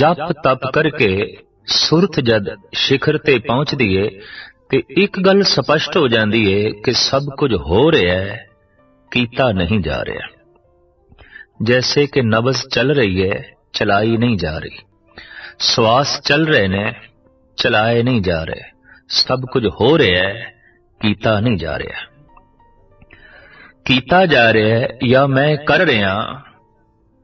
ਜਪ ਤਪ ਕਰਕੇ ਸੁਰਤ ਜਦ ਸਿਖਰ ਤੇ ਪਹੁੰਚਦੀ ਏ ਤੇ ਇੱਕ ਗੱਲ ਸਪਸ਼ਟ ਹੋ ਜਾਂਦੀ ਏ ਕਿ ਸਭ ਕੁਝ ਹੋ ਰਿਹਾ ਹੈ ਕੀਤਾ ਨਹੀਂ ਜਾ ਰਿਹਾ ਜੈਸੇ ਕਿ ਨਬਜ਼ ਚੱਲ ਰਹੀ ਹੈ ਚਲਾਈ ਨਹੀਂ ਜਾ ਰਹੀ ਸਵਾਸ ਚੱਲ ਰਹੇ ਨੇ ਚਲਾਏ ਨਹੀਂ ਜਾ ਰਹੇ ਸਭ ਕੁਝ ਹੋ ਰਿਹਾ ਹੈ ਕੀਤਾ ਨਹੀਂ ਜਾ ਰਿਹਾ ਕੀਤਾ ਜਾ ਰਿਹਾ ਹੈ ਜਾਂ ਮੈਂ ਕਰ ਰਿਹਾ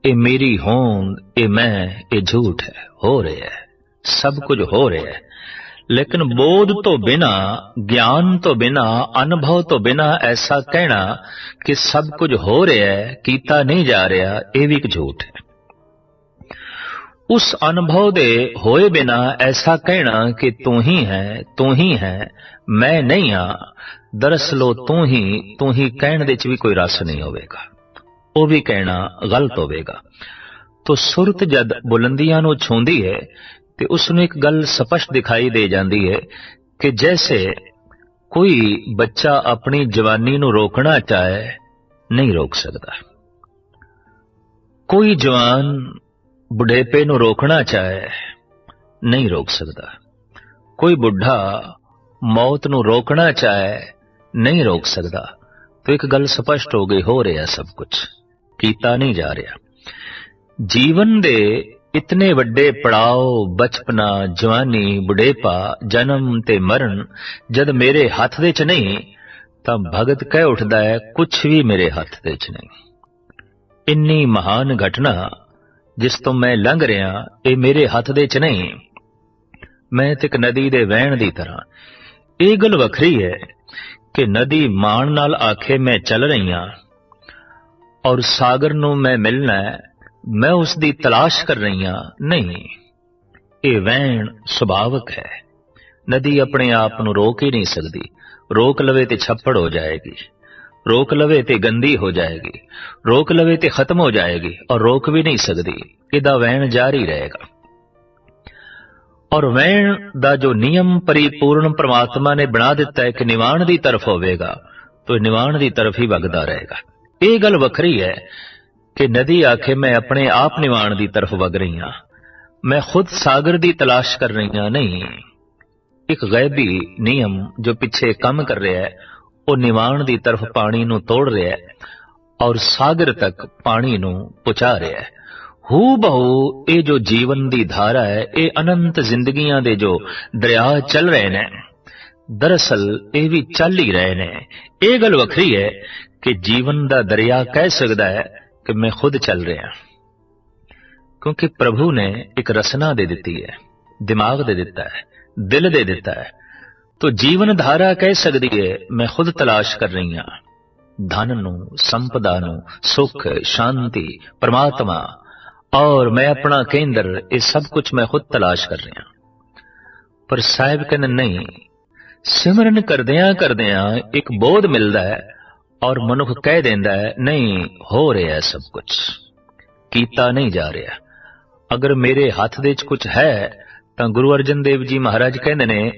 ਇਹ ਮੇਰੀ ਹੋਂਦ, ਇਹ ਮੈਂ, ਇਹ ਝੂਠ ਹੈ, ਹੋ ਰਿਹਾ ਹੈ, ਸਭ ਕੁਝ ਹੋ ਰਿਹਾ ਹੈ। ਲੇਕਿਨ ਬੋਧ ਤੋਂ ਬਿਨਾ, ਗਿਆਨ ਤੋਂ ਬਿਨਾ, ਅਨੁਭਵ ਤੋਂ ਬਿਨਾ ਐਸਾ ਕਹਿਣਾ ਕਿ ਸਭ ਕੁਝ ਹੋ ਰਿਹਾ ਹੈ, ਕੀਤਾ ਨਹੀਂ ਜਾ ਰਿਹਾ, ਇਹ ਵੀ ਇੱਕ ਝੂਠ ਹੈ। ਉਸ ਅਨੁਭਵ ਦੇ ਹੋਏ ਬਿਨਾ ਐਸਾ ਕਹਿਣਾ ਕਿ ਤੂੰ ਹੀ ਹੈ, ਤੂੰ ਹੀ ਹੈ, ਮੈਂ ਨਹੀਂ ਹਾਂ, ਦਰਅਸਲ ਉਹ ਤੂੰ ਹੀ ਤੂੰ ਹੀ ਕਹਿਣ ਦੇ ਚ ਵੀ ਕੋਈ ਰਸ ਨਹੀਂ ਹੋਵੇਗਾ। ਉਹ ਵੀ ਕਹਿਣਾ ਗਲਤ ਹੋਵੇਗਾ। ਤੋ ਸੁਰਤ ਜਦ ਬੁਲੰਦੀਆਂ ਨੂੰ ਛੂੰਦੀ ਹੈ ਤੇ ਉਸ ਨੂੰ ਇੱਕ ਗੱਲ ਸਪਸ਼ਟ ਦਿਖਾਈ ਦੇ ਜਾਂਦੀ ਹੈ ਕਿ ਜੈਸੇ ਕੋਈ ਬੱਚਾ ਆਪਣੀ ਜਵਾਨੀ ਨੂੰ ਰੋਕਣਾ ਚਾਹੇ, ਨਹੀਂ ਰੋਕ ਸਕਦਾ। ਕੋਈ ਜਵਾਨ ਬੁਢੇਪੇ ਨੂੰ ਰੋਕਣਾ ਚਾਹੇ, ਨਹੀਂ ਰੋਕ ਸਕਦਾ। ਕੋਈ ਬੁੱਢਾ ਮੌਤ ਨੂੰ ਰੋਕਣਾ ਚਾਹੇ, ਨਹੀਂ ਰੋਕ ਸਕਦਾ। ਤਾਂ ਇੱਕ ਗੱਲ ਸਪਸ਼ਟ ਹੋ ਗਈ, ਹੋ ਰਿਹਾ ਸਭ ਕੁਝ ਕੀਤਾ ਨਹੀਂ ਜਾ ਰਿਹਾ। ਜੀਵਨ ਦੇ ਇਤਨੇ ਵੱਡੇ ਪੜਾਓ, ਬਚਪਨਾ, ਜਵਾਨੀ, ਬੁਢੇਪਾ, ਜਨਮ ਤੇ ਮਰਨ ਜਦ ਮੇਰੇ ਹੱਥ ਦੇ ਚ ਨਹੀਂ, ਤਾਂ ਭਗਤ ਕਹਿ ਉੱਠਦਾ ਹੈ ਕੁਝ ਵੀ ਮੇਰੇ ਹੱਥ ਦੇ ਚ ਨਹੀਂ। ਇੰਨੀ ਮਹਾਨ ਘਟਨਾ ਜਿਸ ਤੋਂ ਮੈਂ ਲੰਘ ਰਿਹਾ, ਇਹ ਮੇਰੇ ਹੱਥ ਦੇ ਚ ਨਹੀਂ। ਮੈਂ ਤੇ ਇੱਕ ਨਦੀ ਦੇ ਵਹਿਣ ਦੀ ਤਰ੍ਹਾਂ। ਇਹ ਗੱਲ ਵੱਖਰੀ ਹੈ ਕਿ ਨਦੀ ਮਾਣ ਨਾਲ ਆਖੇ ਮੈਂ ਚੱਲ ਰਹੀ ਹਾਂ। ਔਰ ਸਾਗਰ ਨੂੰ ਮੈਂ ਮਿਲਣਾ ਹੈ, ਮੈਂ ਉਸ ਦੀ ਤਲਾਸ਼ ਕਰ ਰਹੀ ਹਾਂ। ਨਹੀਂ, ਇਹ ਵਹਿਣ ਸੁਭਾਵਕ ਹੈ। ਨਦੀ ਆਪਣੇ ਆਪ ਨੂੰ ਰੋਕ ਹੀ ਨਹੀਂ ਸਕਦੀ। ਰੋਕ ਲਵੇ ਤੇ ਛੱਪੜ ਹੋ ਜਾਏਗੀ। ਰੋਕ ਲਵੇ ਤੇ ਗੰਦੀ ਹੋ ਜਾਏਗੀ। ਰੋਕ ਲਵੇ ਤੇ ਖਤਮ ਹੋ ਜਾਏਗੀ ਔਰ ਰੋਕ ਵੀ ਨਹੀਂ ਸਕਦੀ। ਇਹਦਾ ਵਹਿਣ ਜਾਰੀ ਰਹੇਗਾ। ਔਰ ਵਹਿਣ ਦਾ ਜੋ ਨਿਯਮ ਪਰਿਪੂਰਨ ਪ੍ਰਮਾਤਮਾ ਨੇ ਬਣਾ ਦਿੱਤਾ ਹੈ ਕਿ ਨਿਵਾਣ ਦੀ ਤਰਫ ਹੋਵੇਗਾ, ਤਾਂ ਨਿਵਾਣ ਦੀ ਤਰਫ ਹੀ ਵਗਦਾ ਰਹੇਗਾ। ਇਹ ਗੱਲ ਵੱਖਰੀ ਹੈ ਕਿ ਨਦੀ ਆਖੇ ਮੈਂ ਆਪਣੇ ਆਪ ਨਿਵਾਣ ਦੀ ਤਰਫ ਵਗ ਰਹੀ ਹਾਂ। ਮੈਂ ਖੁਦ ਸਾਗਰ ਦੀ ਤਲਾਸ਼ ਕਰ ਰਹੀ ਹਾਂ, ਨਹੀਂ। ਇੱਕ ਗੈਬੀ ਨਿਯਮ ਜੋ ਪਿੱਛੇ ਕੰਮ ਕਰ ਰਿਹਾ ਹੈ, ਉਹ ਨਿਵਾਣ ਦੀ ਤਰਫ ਪਾਣੀ ਨੂੰ ਤੋੜ ਰਿਹਾ ਹੈ ਔਰ ਸਾਗਰ ਤੱਕ ਪਾਣੀ ਨੂੰ ਪਹੁੰਚਾ ਰਿਹਾ ਹੈ। ਹੂ ਬਹੁ ਇਹ ਜੋ ਜੀਵਨ ਦੀ ਧਾਰਾ ਹੈ, ਇਹ ਅਨੰਤ ਜ਼ਿੰਦਗੀਆਂ ਦੇ ਜੋ ਦਰਿਆ ਚੱਲ ਰਹੇ ਨੇ, ਦਰਅਸਲ ਇਹ ਵੀ ਚੱਲ ਹੀ ਰਹੇ ਨੇ। ਇਹ ਗੱਲ ਵੱਖਰੀ ਹੈ ਕਿ ਜੀਵਨ ਦਾ ਦਰਿਆ ਕਹਿ ਸਕਦਾ ਹੈ ਕਿ ਮੈਂ ਖੁਦ ਚੱਲ ਰਿਹਾ ਕਿਉਂਕਿ ਪ੍ਰਭੂ ਨੇ ਇੱਕ ਰਸਨਾ ਦੇ ਦਿੱਤੀ ਹੈ, ਦਿਮਾਗ ਦੇ ਦਿੱਤਾ ਹੈ, ਦਿਲ ਦੇ ਦਿੱਤਾ ਹੈ। ਤੋ ਜੀਵਨ ਧਾਰਾ ਕਹਿ ਸਕਦੀ ਹੈ, ਮੈਂ ਖੁਦ ਤਲਾਸ਼ ਕਰ ਰਹੀ ਹਾਂ। ਧਨ ਨੂੰ, ਸੰਪਦਾ ਨੂੰ, ਸੁਖ, ਸ਼ਾਂਤੀ, ਪਰਮਾਤਮਾ ਔਰ ਮੈਂ ਆਪਣਾ ਕੇਂਦਰ, ਇਹ ਸਭ ਕੁਝ ਮੈਂ ਖੁਦ ਤਲਾਸ਼ ਕਰ ਰਿਹਾ ਪਰ ਸਾਹਿਬ ਕਹਿੰਦੇ, ਨਹੀਂ, ਸਿਮਰਨ ਕਰਦਿਆਂ ਕਰਦਿਆਂ ਇੱਕ ਬੋਧ ਮਿਲਦਾ ਹੈ ਔਰ ਮਨੁੱਖ ਕਹਿ ਦਿੰਦਾ ਹੈ, ਨਹੀਂ, ਹੋ ਰਿਹਾ ਸਭ ਕੁਝ ਕੀਤਾ ਨਹੀਂ ਜਾ ਰਿਹਾ। ਅਗਰ ਮੇਰੇ ਹੱਥ ਦੇ ਵਿੱਚ ਕੁਝ ਹੈ, ਤਾਂ ਗੁਰੂ ਅਰਜਨ ਦੇਵ ਜੀ ਮਹਾਰਾਜ ਕਹਿੰਦੇ ਨੇ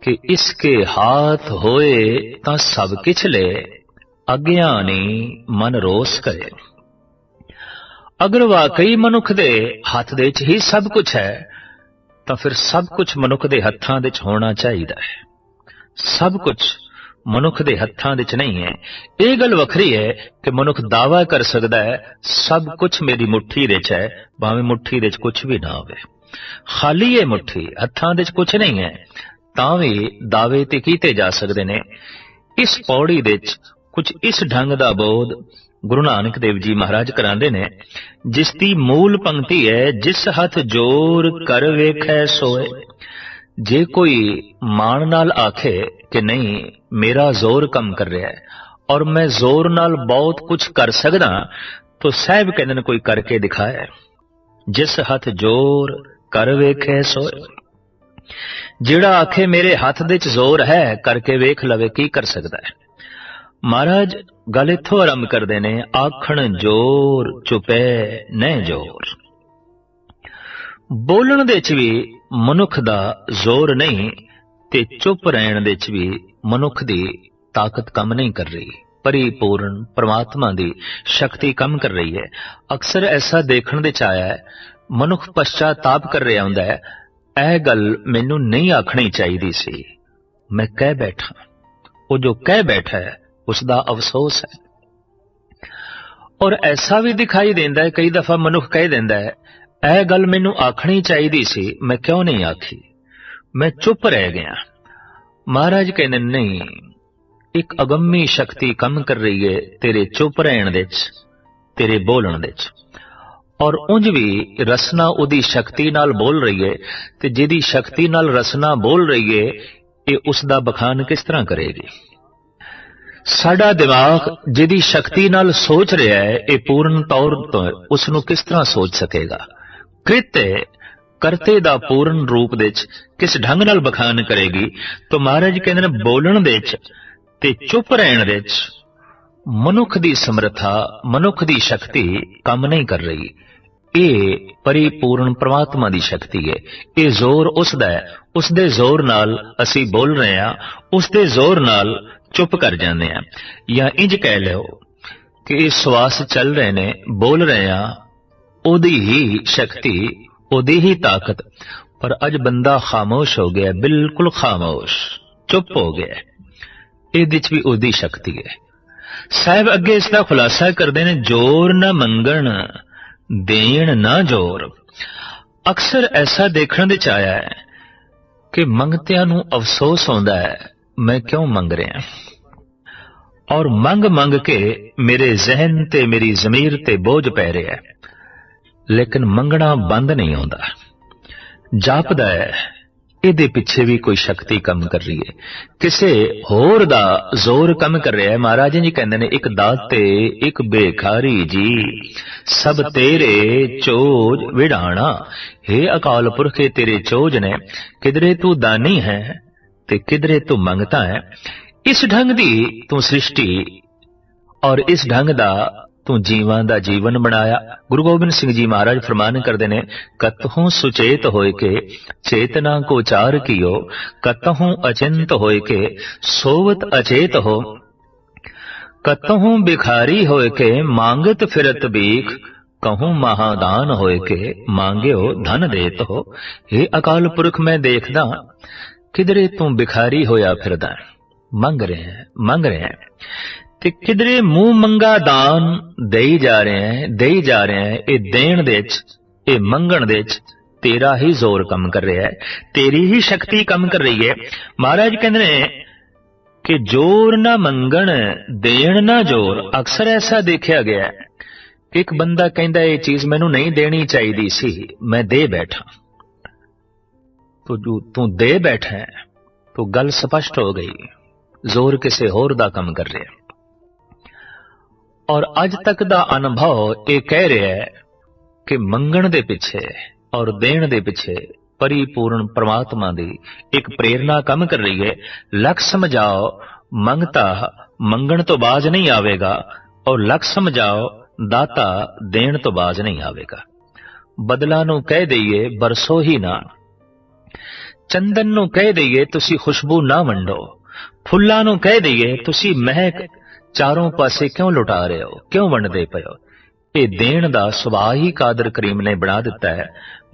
ਕਿ ਇਸ ਕੇ ਹਾਥ ਹੋਏ ਤਾਂ ਸਭ ਕਿਛ ਲੈ ਅਗਿਆਨੀ ਮਨ ਰੋਸ ਕਰੇ। ਅਗਰ ਵਾਕਈ ਮਨੁੱਖ ਦੇ ਹੱਥ ਦੇ ਵਿੱਚ ਹੀ ਸਭ ਕੁਝ ਹੈ, ਤਾਂ ਫਿਰ ਸਭ ਕੁਝ ਮਨੁੱਖ ਦੇ ਹੱਥਾਂ ਦੇ ਵਿੱਚ ਹੋਣਾ ਚਾਹੀਦਾ ਹੈ। ਸਭ ਕੁਝ ਮਨੁੱਖ ਦੇ ਹੱਥਾਂ ਵਿੱਚ ਨਹੀਂ ਹੈ। ਇਹ ਗੱਲ ਵੱਖਰੀ ਹੈ ਕਿ ਮਨੁੱਖ ਦਾਵਾ ਕਰ ਸਕਦਾ ਹੈ, ਸਭ ਕੁਝ ਮੇਰੀ ਮੁਠੀ ਵਿੱਚ ਹੈ, ਭਾਵੇਂ ਮੁਠੀ ਵਿੱਚ ਕੁਝ ਵੀ ਨਾ ਹੋਵੇ। ਖਾਲੀ ਇਹ ਮੁਠੀ ਹੱਥਾਂ ਵਿੱਚ ਕੁਝ ਨਹੀਂ ਹੈ, ਤਾਂ ਵੀ ਦਾਅਵੇ ਤੇ ਕੀਤੇ ਜਾ ਸਕਦੇ ਨੇ। ਇਸ ਪੌੜੀ ਵਿੱਚ ਕੁਝ ਇਸ ਢੰਗ ਦਾ ਬੋਧ ਗੁਰੂ ਨਾਨਕ ਦੇਵ ਜੀ ਮਹਾਰਾਜ ਕਰਾਉਂਦੇ ਨੇ, ਜਿਸ ਦੀ ਮੂਲ ਪੰਕਤੀ ਹੈ, ਜਿਸ ਹੱਥ ਜੋਰ ਕਰ ਵੇਖੈ ਸੋਏ। ਜੇ ਕੋਈ ਮਾਣ ਨਾਲ ਆਖੇ ਕਿ ਨਹੀਂ, ਮੇਰਾ ਜ਼ੋਰ ਕੰਮ ਕਰ ਰਿਹਾ ਹੈ ਔਰ ਮੈਂ ਜ਼ੋਰ ਨਾਲ ਬਹੁਤ ਕੁਝ ਕਰ ਸਕਦਾ, ਤੋ ਸਾਹਿਬ ਕਹਿੰਦੇ ਨੇ ਕੋਈ ਕਰਕੇ ਦਿਖਾਇਆ ਜਿਸ ਹੱਥ ਜੋਰ ਕਰ ਵੇਖੇ, ਸੋਏ। ਜਿਹੜਾ ਆਖੇ, ਮੇਰੇ ਹੱਥ ਦੇ ਚ ਜ਼ੋਰ ਹੈ, ਕਰਕੇ ਵੇਖ ਲਵੇ ਕੀ ਕਰ ਸਕਦਾ ਹੈ। ਮਹਾਰਾਜ, ਗੱਲ ਇਥੋਂ ਆਰੰਭ ਕਰਦੇ ਨੇ, ਆਖਣ ਜੋਰ ਚੁਪੈ, ਨਹਿ ਜੋਰ। ਬੋਲਣ ਦੇ ਚ ਵੀ ਮਨੁੱਖ ਦਾ ਜ਼ੋਰ ਨਹੀਂ ਤੇ ਚੁੱਪ ਰਹਿਣ ਵਿੱਚ ਵੀ ਮਨੁੱਖ ਦੀ ਤਾਕਤ ਕੰਮ ਨਹੀਂ ਕਰ ਰਹੀ। ਪਰਿਪੂਰਨ ਪ੍ਰਮਾਤਮਾ ਦੀ ਸ਼ਕਤੀ ਕੰਮ ਕਰ ਰਹੀ ਹੈ। ਅਕਸਰ ਐਸਾ ਦੇਖਣ ਵਿੱਚ ਆਇਆ ਹੈ, ਮਨੁੱਖ ਪਛਤਾਤਾਪ ਕਰ ਰਿਹਾ ਹੁੰਦਾ ਹੈ, ਇਹ ਗੱਲ ਮੈਨੂੰ ਨਹੀਂ ਆਖਣੀ ਚਾਹੀਦੀ ਸੀ। ਮੈਂ ਕਹਿ ਬੈਠਾ। ਉਹ ਜੋ ਕਹਿ ਬੈਠਾ ਹੈ ਉਸ ਦਾ ਅਫਸੋਸ ਹੈ। ਔਰ ਐਸਾ ਵੀ ਦਿਖਾਈ ਦਿੰਦਾ ਹੈ, ਕਈ ਦਫਾ ਮਨੁੱਖ ਕਹਿ ਦਿੰਦਾ ਹੈ ਇਹ ਗੱਲ ਮੈਨੂੰ ਆਖਣੀ ਚਾਹੀਦੀ ਸੀ, ਮੈਂ ਕਿਉਂ ਨਹੀਂ ਆਖੀ? ਮੈਂ ਚੁੱਪ ਰਹਿ ਗਿਆ। ਮਹਾਰਾਜ ਕਹਿੰਦੇ, ਨਹੀਂ, ਇੱਕ ਅਗੰਮੀ ਸ਼ਕਤੀ ਕੰਮ ਕਰ ਰਹੀ ਹੈ ਤੇਰੇ ਚੁੱਪ ਰਹਿਣ ਦੇ ਵਿੱਚ ਤੇਰੇ ਬੋਲਣ ਦੇ ਵਿੱਚ ਔਰ ਉਂਝ ਵੀ ਰਸਨਾ ਉਹਦੀ ਸ਼ਕਤੀ ਨਾਲ ਬੋਲ ਰਹੀ ਹੈ ਤੇ ਜਿਹਦੀ ਸ਼ਕਤੀ ਨਾਲ ਰਸਨਾ ਬੋਲ ਰਹੀ ਹੈ ਇਹ ਉਸ ਦਾ ਬਖਾਨ ਕਿਸ ਤਰ੍ਹਾਂ ਕਰੇਗੀ? ਸਾਡਾ ਦਿਮਾਗ ਜਿਹਦੀ ਸ਼ਕਤੀ ਨਾਲ ਸੋਚ ਰਿਹਾ ਹੈ ਇਹ ਪੂਰਨ ਤੌਰ ਤੋਂ ਉਸ ਨੂੰ ਕਿਸ ਤਰ੍ਹਾਂ ਸੋਚ ਸਕੇਗਾ? ਕ੍ਰਿਤ ਕਰਤੇ ਦਾ ਪੂਰਨ ਰੂਪ ਦੇ ਵਿੱਚ ਕਿਸ ਢੰਗ ਨਾਲ ਬਖਾਨ ਕਰੇਗੀ? ਤਾਂ ਮਹਾਰਾਜ ਕਹਿੰਦੇ ਨੇ, ਬੋਲਣ ਦੇ ਵਿੱਚ ਤੇ ਚੁੱਪ ਰਹਿਣ ਦੇ ਵਿੱਚ ਮਨੁੱਖ ਦੀ ਸਮਰੱਥਾ, ਮਨੁੱਖ ਦੀ ਸ਼ਕਤੀ ਕੰਮ ਨਹੀਂ ਕਰ ਰਹੀ। ਇਹ ਪਰਿਪੂਰਨ ਪ੍ਰਮਾਤਮਾ ਦੀ ਸ਼ਕਤੀ ਹੈ। ਇਹ ਜ਼ੋਰ ਉਸ ਦਾ ਹੈ। ਉਸ ਦੇ ਜ਼ੋਰ ਨਾਲ ਅਸੀਂ ਬੋਲ ਰਹੇ ਹਾਂ ਉਸ ਦੇ ਜ਼ੋਰ ਨਾਲ ਚੁੱਪ ਕਰ ਜਾਂਦੇ ਹਾਂ। ਜਾਂ ਇੰਜ ਕਹਿ ਲਿਓ ਕਿ ਇਹ ਸਵਾਸ ਚੱਲ ਰਹੇ ਨੇ, ਬੋਲ ਰਹੇ ਹਾਂ ਉਹਦੀ ਹੀ ਸ਼ਕਤੀ, ਉਹਦੀ ਹੀ ਤਾਕਤ। ਪਰ ਅੱਜ ਬੰਦਾ ਖਾਮੋਸ਼ ਹੋ ਗਿਆ, ਬਿਲਕੁਲ ਖਾਮੋਸ਼, ਚੁੱਪ ਹੋ ਗਿਆ। ਇਹਦੇ ਵਿੱਚ ਵੀ ਉਹਦੀ ਸ਼ਕਤੀ ਹੈ। ਸਾਹਿਬ ਅੱਗੇ ਇਸ ਦਾ ਖੁਲਾਸਾ ਕਰਦੇ ਨੇ, ਜੋਰ ਨਾ ਮੰਗਣ, ਦੇਣ ਨਾ ਜੋਰ। ਅਕਸਰ ਐਸਾ ਦੇਖਣ ਦੇ ਚ ਆਇਆ ਹੈ ਕਿ ਮੰਗਤਿਆਂ ਨੂੰ ਅਫਸੋਸ ਹੁੰਦਾ ਹੈ, ਮੈਂ ਕਿਉਂ ਮੰਗ ਰਿਹਾ? ਔਰ ਮੰਗ ਮੰਗ ਕੇ ਮੇਰੇ ਜ਼ਿਹਨ ਤੇ ਮੇਰੀ ਜ਼ਮੀਰ ਤੇ ਬੋਝ ਪੈ ਰਿਹਾ ਹੈ। ਲੇਕਿਨ ਮੰਗਣਾ ਬੰਦ ਨਹੀਂ ਹੁੰਦਾ ਜਾਪਦਾ ਹੈ, ਇਹਦੇ ਪਿੱਛੇ ਵੀ ਕੋਈ ਸ਼ਕਤੀ ਕੰਮ ਕਰ ਰਹੀ ਹੈ। ਕਿਸੇ ਹੋਰ ਦਾ ਜ਼ੋਰ ਕੰਮ ਕਰ ਰਿਹਾ ਹੈ। ਮਹਾਰਾਜ ਜੀ ਕਹਿੰਦੇ ਨੇ, ਇੱਕ ਦਾਤੇ, ਇੱਕ ਬੇਖਾਰੀ ਜੀ, ਸਭ ਤੇਰੇ ਚੋਜ ਵਿੜਾਣਾ। हे ਅਕਾਲ ਪੁਰਖੇ ਤੇਰੇ ਚੋਜ ਨੇ। ਕਿਧਰੇ ਤੂੰ ਦਾਨੀ ਹੈ ਤੇ ਕਿਧਰੇ ਤੂੰ ਮੰਗਤਾ ਹੈ। ਇਸ ਢੰਗ ਦੀ ਤੂੰ ਸ੍ਰਿਸ਼ਟੀ ਔਰ ਇਸ ਢੰਗ ਦਾ ਤੂੰ ਜੀਵਾਂ ਦਾ ਜੀਵਨ ਬਣਾਇਆ। ਗੁਰੂ ਗੋਬਿੰਦ ਸਿੰਘ ਜੀ ਮਹਾਰਾਜ ਫਰਮਾਨ ਕਰਦੇ ਨੇ, ਕਤਹੋਂ ਸੁਚੇਤ ਹੋਏ ਕੇ, ਚੇਤਨਾ ਕੋ ਚਾਰ ਕੀਓ। ਕਤਹੋਂ ਅਚਿੰਤ ਹੋਏ ਕੇ, ਸੋਵਤ ਅਚੇਤ ਹੋ। ਕਤਹੋਂ ਬਿਖਾਰੀ ਹੋਏ ਕੇ, ਮੰਗਤ ਫਿਰਤ ਬੀਖ ਕਹੂੰ ਮਹਾਦਾਨ ਹੋਏ ਕੇ, ਮੰਗਿਓ ਧਨ ਦੇਤ ਹੋ। ਇਹ ਅਕਾਲ ਪੁਰਖ, ਮੈਂ ਦੇਖਦਾ ਕਿਧਰੇ ਤੂੰ ਬਿਖਾਰੀ ਹੋਇਆ ਫਿਰਦਾ। ਮੰਗ ਰਿਹਾ ਮੰਗ ਰਿਹਾ। ਤੇ ਕਿਧਰੇ ਮੂੰਹ ਮੰਗਾ ਦਾਨ ਦੇਈ ਜਾ ਰਿਹਾ ਹੈ, ਦੇਈ ਜਾ ਰਿਹਾ ਹੈ, ਇਹ ਦੇਣ ਦੇ ਵਿੱਚ, ਇਹ ਮੰਗਣ ਦੇ ਵਿੱਚ ਤੇਰਾ ਹੀ ਜ਼ੋਰ ਕੰਮ ਕਰ ਰਿਹਾ ਹੈ, ਤੇਰੀ ਹੀ ਸ਼ਕਤੀ ਕੰਮ ਕਰ ਰਹੀ ਹੈ। ਮਹਾਰਾਜ ਕਹਿੰਦੇ ਨੇ ਕਿ ਜੋਰ ਨਾ ਮੰਗਣ, ਦੇਣ ਨਾ ਜੋਰ। ਅਕਸਰ ਐਸਾ ਦੇਖਿਆ ਗਿਆ ਹੈ ਕਿ ਇੱਕ ਬੰਦਾ ਕਹਿੰਦਾ, ਇਹ ਚੀਜ਼ ਮੈਨੂੰ ਨਹੀਂ ਦੇਣੀ ਚਾਹੀਦੀ ਸੀ, ਮੈਂ ਦੇ ਬੈਠਾ। ਤੂੰ ਤੂੰ ਦੇ ਬੈਠਾ ਹੈ, ਤੂੰ ਗੱਲ ਸਪਸ਼ਟ ਹੋ ਗਈ। ਜ਼ੋਰ ਕਿਸੇ ਹੋਰ ਦਾ ਕੰਮ ਕਰ ਰਿਹਾ ਔਰ ਅੱਜ ਤੱਕ ਦਾ ਅਨੁਭਵ ਇਹ ਕਹਿ ਰਿਹਾ ਹੈ ਕਿ ਮੰਗਣ ਦੇ ਪਿੱਛੇ ਔਰ ਦੇਣ ਦੇ ਪਿੱਛੇ ਪਰਿਪੂਰਨ ਪ੍ਰਮਾਤਮਾ ਦੀ ਇੱਕ ਪ੍ਰੇਰਣਾ ਕੰਮ ਕਰ ਰਹੀ ਹੈ। ਲਖ ਸਮਝਾਓ, ਮੰਗਤਾ ਮੰਗਣ ਤੋਂ ਬਾਜ਼ ਨਹੀਂ ਆਵੇਗਾ ਔਰ ਲਖ ਸਮਝਾਓ, ਦਾਤਾ ਦੇਣ ਤੋਂ ਬਾਜ਼ ਨਹੀਂ ਆਵੇਗਾ। ਬਦਲਾ ਨੂੰ ਕਹਿ ਦਈਏ, ਬਰਸੋ ਹੀ ਨਾ। ਚੰਦਨ ਨੂੰ ਕਹਿ ਦਈਏ, ਤੁਸੀਂ ਖੁਸ਼ਬੂ ਨਾ ਵੰਡੋ। ਫੁੱਲਾਂ ਨੂੰ ਕਹਿ ਦਈਏ, ਤੁਸੀਂ ਮਹਿਕ ਚਾਰੋਂ ਪਾਸੇ ਕਿਉਂ ਲੁਟਾ ਰਹੇ ਹੋ? ਕਿਉਂ ਵੰਡਦੇ ਪਏ ਹੋ? ਇਹ ਦੇਣ ਦਾ ਸੁਭਾਅ ਹੀ ਕਾਦਰ ਕਰੀਮ ਨੇ ਬਣਾ ਦਿੱਤਾ ਹੈ।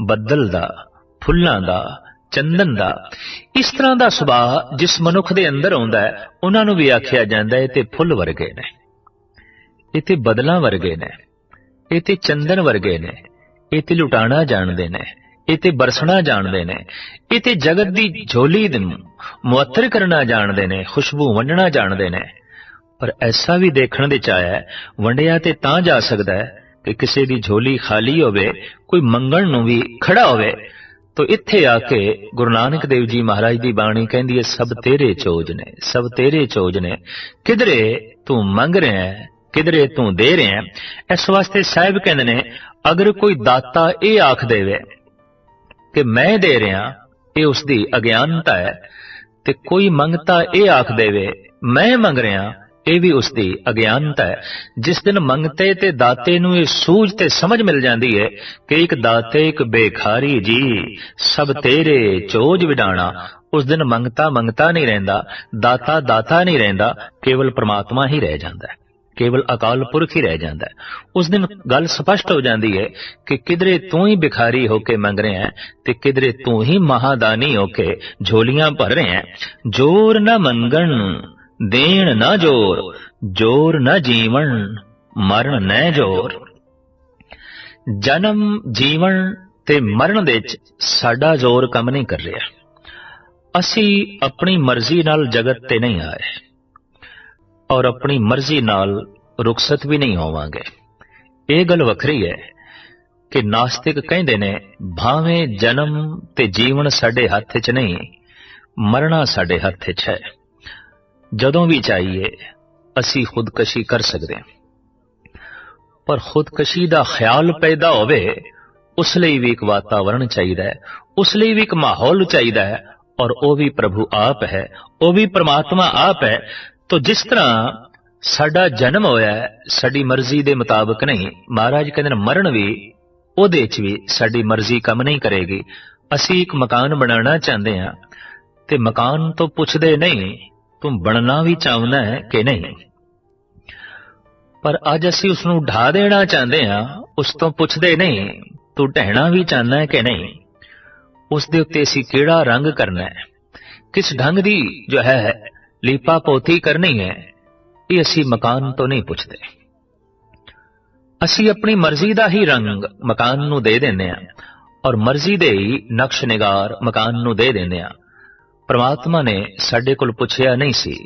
ਬੱਦਲ ਦਾ, ਫੁੱਲਾਂ ਦਾ, ਚੰਦਨ ਦਾ। ਇਸ ਤਰ੍ਹਾਂ ਦਾ ਸੁਭਾਅ ਜਿਸ ਮਨੁੱਖ ਦੇ ਅੰਦਰ ਆਉਂਦਾ ਹੈ, ਉਹਨਾਂ ਨੂੰ ਵੀ ਆਖਿਆ ਜਾਂਦਾ ਹੈ ਤੇ ਫੁੱਲ ਵਰਗੇ ਨੇ। ਇਹ ਤੇ ਬਦਲਾਂ ਵਰਗੇ ਨੇ। ਇਹ ਤੇ ਚੰਦਨ ਵਰਗੇ ਨੇ। ਇਹ ਤੇ ਲੁਟਾਣਾ ਜਾਣਦੇ ਨੇ। ਇਹ ਤੇ ਬਰਸਣਾ ਜਾਣਦੇ ਨੇ। ਇਹ ਤੇ ਜਗਤ ਦੀ ਝੋਲੀ ਨੂੰ ਮੁਅੱਤਰ ਕਰਨਾ ਜਾਣਦੇ ਨੇ, ਖੁਸ਼ਬੂ ਵੰਡਣਾ ਜਾਣਦੇ ਨੇ। ਪਰ ਐਸਾ ਵੀ ਦੇਖਣ ਦੇ ਚਾਇਆ ਵੰਡਿਆ ਤੇ ਤਾਂ ਜਾ ਸਕਦਾ ਹੈ ਕਿ ਕਿਸੇ ਦੀ ਝੋਲੀ ਖਾਲੀ ਹੋਵੇ, ਕੋਈ ਮੰਗਣ ਨੂੰ ਵੀ ਖੜਾ ਹੋਵੇ। ਤੋ ਇੱਥੇ ਆ ਕੇ ਗੁਰੂ ਨਾਨਕ ਦੇਵ ਜੀ ਮਹਾਰਾਜ ਦੀ ਬਾਣੀ ਕਹਿੰਦੀ ਹੈ, ਸਭ ਤੇਰੇ ਚੋਜ ਨੇ, ਸਭ ਤੇਰੇ ਚੋਜ ਨੇ। ਕਿਧਰੇ ਤੂੰ ਮੰਗ ਰਿਹਾ ਹੈ, ਕਿਧਰੇ ਤੂੰ ਦੇ ਰਿਹਾ ਹੈ, ਇਸ ਵਾਸਤੇ ਸਾਹਿਬ ਕਹਿੰਦੇ ਨੇ, ਅਗਰ ਕੋਈ ਦਾਤਾ ਇਹ ਆਖ ਦੇਵੇ ਕਿ ਮੈਂ ਦੇ ਰਿਹਾ, ਇਹ ਉਸ ਦੀ ਅਗਿਆਨਤਾ ਹੈ। ਤੇ ਕੋਈ ਮੰਗਤਾ ਇਹ ਆਖ ਦੇਵੇ, ਮੈਂ ਮੰਗ ਰਿਹਾ ਇਹ ਵੀ ਉਸ ਦੀ ਅਗਿਆਨਤਾ ਹੈ। ਜਿਸ ਦਿਨ ਮੰਗਤੇ ਤੇ ਦਾਤੇ ਨੂੰ ਇਹ ਸੂਝ ਤੇ ਸਮਝ ਮਿਲ ਜਾਂਦੀ ਹੈ ਕਿ ਇੱਕ ਦਾਤੇ, ਇੱਕ ਬੇਖਾਰੀ ਜੀ, ਸਭ ਤੇਰੇ ਚੋਜ ਵਿਡਾਣਾ। ਉਸ ਦਿਨ ਮੰਗਤਾ ਮੰਗਤਾ ਨਹੀਂ ਰਹਿੰਦਾ, ਦਾਤਾ ਦਾਤਾ ਨਹੀਂ ਰਹਿੰਦਾ, ਕੇਵਲ ਪ੍ਰਮਾਤਮਾ ਹੀ ਰਹਿ ਜਾਂਦਾ ਹੈ। ਕੇਵਲ ਅਕਾਲ ਪੁਰਖ ਹੀ ਰਹਿ ਜਾਂਦਾ ਹੈ। ਉਸ ਦਿਨ ਗੱਲ ਸਪਸ਼ਟ ਹੋ ਜਾਂਦੀ ਹੈ ਕਿ ਕਿਧਰੇ ਤੂੰ ਹੀ ਭਿਖਾਰੀ ਹੋ ਕੇ ਮੰਗ ਰਿਹਾ ਹੈ ਤੇ ਕਿਧਰੇ ਤੂੰ ਹੀ ਮਹਾਦਾਨੀ ਹੋ ਕੇ ਝੋਲੀਆਂ ਭਰ ਰਿਹਾ ਹੈ। ਜੋਰ ਨਾ ਮੰਗਣ। ਦੇਣ ਨਾ ਜੋਰ ਜੋਰ ਨਾ ਜੀਵਨ ਮਰਨ ਨੈ ਜੋਰ। ਜਨਮ ਜੀਵਨ ਤੇ ਮਰਨ ਦੇ ਵਿੱਚ ਸਾਡਾ ਜ਼ੋਰ ਕੰਮ ਨਹੀਂ ਕਰ ਰਿਹਾ। ਅਸੀਂ ਆਪਣੀ ਮਰਜ਼ੀ ਨਾਲ ਜਗਤ ਤੇ ਨਹੀਂ ਆਏ ਔਰ ਆਪਣੀ ਮਰਜ਼ੀ ਨਾਲ ਰੁਖਸਤ ਵੀ ਨਹੀਂ ਹੋਵਾਂਗੇ। ਇਹ ਗੱਲ ਵੱਖਰੀ ਹੈ ਕਿ ਨਾਸਤਿਕ ਕਹਿੰਦੇ ਨੇ, ਭਾਵੇਂ ਜਨਮ ਤੇ ਜੀਵਨ ਸਾਡੇ ਹੱਥ 'ਚ ਨਹੀਂ, ਮਰਨਾ ਸਾਡੇ ਹੱਥ 'ਚ ਹੈ। ਜਦੋਂ ਵੀ ਚਾਹੀਏ ਅਸੀਂ ਖੁਦਕਸ਼ੀ ਕਰ ਸਕਦੇ ਹਾਂ। ਪਰ ਖੁਦਕਸ਼ੀ ਦਾ ਖਿਆਲ ਪੈਦਾ ਹੋਵੇ, ਉਸ ਲਈ ਵੀ ਇੱਕ ਵਾਤਾਵਰਣ ਚਾਹੀਦਾ ਹੈ, ਉਸ ਲਈ ਵੀ ਇੱਕ ਮਾਹੌਲ ਚਾਹੀਦਾ ਹੈ, ਔਰ ਉਹ ਵੀ ਪ੍ਰਭੂ ਆਪ ਹੈ, ਉਹ ਵੀ ਪ੍ਰਮਾਤਮਾ ਆਪ ਹੈ। ਤੋ ਜਿਸ ਤਰ੍ਹਾਂ ਸਾਡਾ ਜਨਮ ਹੋਇਆ ਸਾਡੀ ਮਰਜ਼ੀ ਦੇ ਮੁਤਾਬਕ ਨਹੀਂ, ਮਹਾਰਾਜ ਕਹਿੰਦੇ ਨੇ, ਮਰਨ ਵੀ ਉਹਦੇ 'ਚ ਵੀ ਸਾਡੀ ਮਰਜ਼ੀ ਕੰਮ ਨਹੀਂ ਕਰੇਗੀ। ਅਸੀਂ ਇੱਕ ਮਕਾਨ ਬਣਾਉਣਾ ਚਾਹੁੰਦੇ ਹਾਂ, ਤੇ ਮਕਾਨ ਤੋਂ ਪੁੱਛਦੇ ਨਹੀਂ ਤੂੰ ਬਣਨਾ ਵੀ ਚਾਹੁੰਦਾ ਹੈ ਕਿ ਨਹੀਂ ਪਰ ਅੱਜ ਅਸੀਂ ਉਸ ਨੂੰ ਢਾ ਦੇਣਾ ਚਾਹੁੰਦੇ ਹਾਂ ਉਸ ਤੋਂ ਪੁੱਛਦੇ ਨਹੀਂ ਤੂੰ ਢਹਿਣਾ ਵੀ ਚਾਹੁੰਦਾ ਹੈ ਕਿ ਨਹੀਂ ਉਸ ਦੇ ਉੱਤੇ ਅਸੀਂ ਕਿਹੜਾ ਰੰਗ ਕਰਨਾ ਹੈ ਕਿਸ ਢੰਗ ਦੀ ਜੋ ਹੈ ਲੀਪਾ ਪੋਤੀ ਕਰਨੀ ਹੈ ਇਹ ਅਸੀਂ ਮਕਾਨ ਤੋਂ ਨਹੀਂ ਪੁੱਛਦੇ ਅਸੀਂ ਆਪਣੀ ਮਰਜ਼ੀ ਦਾ ਹੀ ਰੰਗ ਮਕਾਨ ਨੂੰ ਦੇ ਦਿੰਦੇ ਹਾਂ ਔਰ ਮਰਜ਼ੀ ਦੇ ਹੀ ਨਕਸ਼ ਨਿਗਾਰ ਮਕਾਨ ਨੂੰ ਦੇ ਦਿੰਦੇ ਹਾਂ ਪ੍ਰਮਾਤਮਾ ਨੇ ਸਾਡੇ ਕੋਲ ਪੁੱਛਿਆ ਨਹੀਂ ਸੀ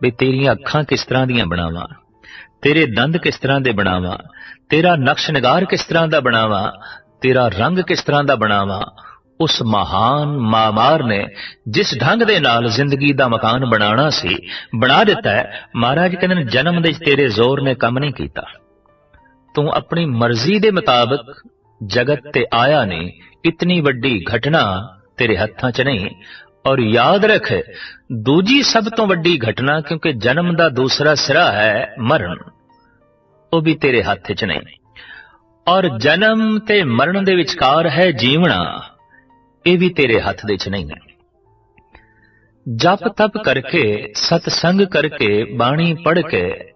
ਵੀ ਤੇਰੀਆਂ ਅੱਖਾਂ ਕਿਸ ਤਰ੍ਹਾਂ ਦੀਆਂ ਬਣਾਵਾਂ, ਤੇਰੇ ਦੰਦ ਕਿਸ ਤਰ੍ਹਾਂ ਦੇ ਬਣਾਵਾਂ, ਤੇਰਾ ਨਕਸ਼ ਨਿਗਾਰ ਕਿਸ ਤਰ੍ਹਾਂ ਦਾ ਬਣਾਵਾਂ, ਤੇਰਾ ਰੰਗ ਕਿਸ ਤਰ੍ਹਾਂ ਦਾ ਬਣਾਵਾਂ, ਉਸ ਮਹਾਨ ਮਾਮਾਰ ਨੇ ਜਿਸ ਢੰਗ ਦੇ ਨਾਲ ਜ਼ਿੰਦਗੀ ਦਾ ਮਕਾਨ ਬਣਾਉਣਾ ਸੀ, ਬਣਾ ਦਿੱਤਾ ਹੈ, ਮਹਾਰਾਜ ਕਹਿੰਦੇ ਨੇ, ਜਨਮ ਦੇ ਤੇਰੇ ਜ਼ੋਰ ਨੇ ਕੰਮ ਨਹੀਂ ਕੀਤਾ। ਤੂੰ ਆਪਣੀ ਮਰਜ਼ੀ ਦੇ ਮੁਤਾਬਕ ਜਗਤ ਤੇ ਆਇਆ ਨੇ ਇਤਨੀ ਵੱਡੀ ਘਟਨਾ ਤੇਰੇ ਹੱਥਾਂ 'ਚ ਨਹੀਂ ਔਰ ਯਾਦ ਰੱਖ, ਦੂਜੀ ਸਭ ਤੋਂ ਵੱਡੀ ਘਟਨਾ ਕਿਉਂਕਿ ਜਨਮ ਦਾ ਦੂਸਰਾ ਸਿਰਾ ਹੈ ਮਰਨ। ਉਹ ਵੀ ਤੇਰੇ ਹੱਥ 'ਚ ਨਹੀਂ। ਔਰ ਜਨਮ ਤੇ ਮਰਨ ਦੇ ਵਿਚਕਾਰ ਹੈ ਜੀਵਣਾ, ਇਹ ਵੀ ਤੇਰੇ ਹੱਥ ਦੇ 'ਚ ਨਹੀਂ ਹੈ। ਜਪ ਤਪ ਕਰਕੇ ਸਤ ਸੰਗ ਕਰਕੇ, ਬਾਣੀ ਪੜ੍ਹ ਕੇ,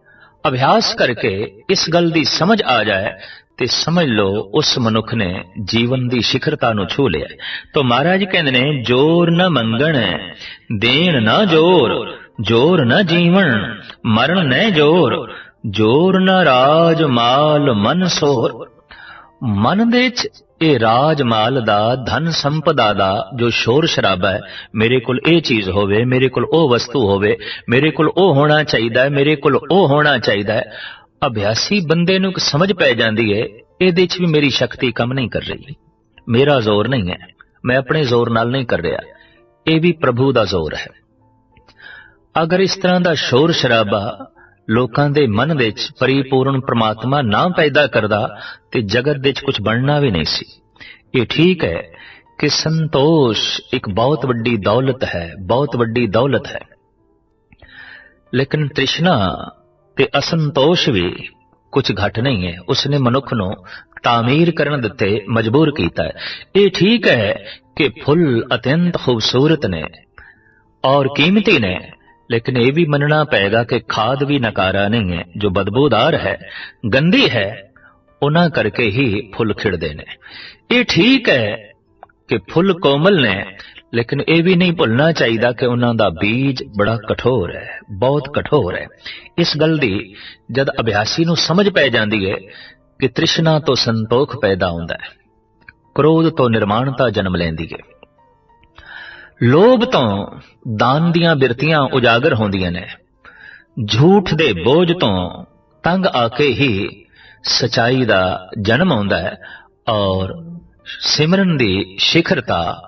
ਅਭਿਆਸ ਕਰਕੇ ਇਸ ਗੱਲ ਦੀ ਸਮਝ ਆ ਜਾਏ ਤੇ ਸਮਝ ਲਓ, ਉਸ ਮਨੁੱਖ ਨੇ ਜੀਵਨ ਦੀ ਸਿਖਰਤਾ ਨੂੰ ਛੂ ਲਿਆ ਤਾਂ ਮਹਾਰਾਜ ਕਹਿੰਦੇ ਨੇ, ਜੋਰ ਨਾ ਮੰਗਣ, ਦੇਣ ਨਾ ਜੋਰ ਜੋਰ ਨਾ ਜੀਵਨ ਮਰਨ ਨਾ ਜੋਰ ਜੋਰ ਨਾ ਰਾਜ ਮਾਲ ਮਨ ਸੋਰ। ਮਨ ਦੇ ਵਿੱਚ ਇਹ ਰਾਜ ਮਾਲ ਦਾ, ਧਨ ਸੰਪਦਾ ਦਾ ਜੋ ਸ਼ੋਰ ਸ਼ਰਾਬਾ ਹੈ, ਮੇਰੇ ਕੋਲ ਇਹ ਚੀਜ਼ ਹੋਵੇ, ਮੇਰੇ ਕੋਲ ਉਹ ਵਸਤੂ ਹੋਵੇ, ਮੇਰੇ ਕੋਲ ਉਹ ਹੋਣਾ ਚਾਹੀਦਾ ਹੈ, ਮੇਰੇ ਕੋਲ ਉਹ ਹੋਣਾ ਚਾਹੀਦਾ ਹੈ। ਅਭਿਆਸੀ ਬੰਦੇ ਨੂੰ ਇੱਕ ਸਮਝ ਪੈ ਜਾਂਦੀ ਹੈ ਇਹਦੇ 'ਚ ਵੀ ਮੇਰੀ ਸ਼ਕਤੀ ਕੰਮ ਨਹੀਂ ਕਰ ਰਹੀ। ਮੇਰਾ ਜ਼ੋਰ ਨਹੀਂ ਹੈ, ਮੈਂ ਆਪਣੇ ਜ਼ੋਰ ਨਾਲ ਨਹੀਂ ਕਰ ਰਿਹਾ। ਇਹ ਵੀ ਪ੍ਰਭੂ ਦਾ ਜ਼ੋਰ ਹੈ। ਅਗਰ ਇਸ ਤਰ੍ਹਾਂ ਦਾ ਸ਼ੋਰ ਸ਼ਰਾਬਾ ਲੋਕਾਂ ਦੇ ਮਨ ਵਿੱਚ ਪਰਿਪੂਰਨ ਪ੍ਰਮਾਤਮਾ ਨਾ ਪੈਦਾ ਕਰਦਾ ਤੇ ਜਗਤ ਵਿੱਚ ਕੁਝ ਬਣਨਾ ਵੀ ਨਹੀਂ ਸੀ। ਇਹ ਠੀਕ ਹੈ ਕਿ ਸੰਤੋਸ਼ ਇੱਕ ਬਹੁਤ ਵੱਡੀ ਦੌਲਤ ਹੈ, ਬਹੁਤ ਵੱਡੀ ਦੌਲਤ ਹੈ। ਲੇਕਿਨ ਤ੍ਰਿਸ਼ਨਾ ਤੇ ਅਸੰਤੋਸ਼ ਵੀ ਕੁਝ ਘਟ ਨਹੀਂ ਹੈ। ਉਸਨੇ ਮਨੁੱਖ ਨੂੰ ਤਾਮੀਰ ਕਰਨ ਦਿੱਤੇ ਮਜਬੂਰ ਕੀਤਾ ਹੈ। ਇਹ ਠੀਕ ਹੈ ਕਿ ਫੁੱਲ ਅਤਿਅੰਤ ਖੂਬਸੂਰਤ ਨੇ ਔਰ ਕੀਮਤੀ ਨੇ, ਲੇਕਿਨ ਇਹ ਵੀ ਮੰਨਣਾ ਪਏਗਾ ਕਿ ਖਾਦ ਵੀ ਨਕਾਰਾ ਨਹੀਂ ਹੈ। ਜੋ ਬਦਬੂਦਾਰ ਹੈ, ਗੰਦੀ ਹੈ, ਉਹਨਾਂ ਕਰਕੇ ਹੀ ਫੁੱਲ ਖਿੜਦੇ ਨੇ। ਇਹ ਠੀਕ ਹੈ ਕਿ ਫੁੱਲ ਕੋਮਲ ਨੇ ਲੇਕਿਨ ਇਹ ਵੀ ਨਹੀਂ ਭੁੱਲਣਾ ਚਾਹੀਦਾ ਕਿ ਉਹਨਾਂ ਦਾ ਬੀਜ ਬੜਾ ਕਠੋਰ ਹੈ, ਬਹੁਤ ਕਠੋਰ ਹੈ। ਇਸ ਗੱਲ ਦੀ ਜਦ ਅਭਿਆਸੀ ਨੂੰ ਸਮਝ ਪੈ ਜਾਂਦੀ ਹੈ ਕਿ ਤ੍ਰਿਸ਼ਨਾ ਤੋਂ ਸੰਤੋਖ ਪੈਦਾ ਹੁੰਦਾ ਹੈ, ਕ੍ਰੋਧ ਤੋਂ ਨਿਰਮਾਣਤਾ ਜਨਮ ਲੈਂਦੀ ਹੈ। ਲੋਭ ਤੋਂ ਦਾਨ ਦੀਆਂ ਬਿਰਤੀਆਂ ਉਜਾਗਰ ਹੁੰਦੀਆਂ ਨੇ। ਝੂਠ ਦੇ ਬੋਝ ਤੋਂ ਤੰਗ ਆ ਕੇ ਹੀ ਸਚਾਈ ਦਾ ਜਨਮ ਆਉਂਦਾ ਹੈ ਔਰ ਸਿਮਰਨ ਦੀ ਸਿਖਰਤਾ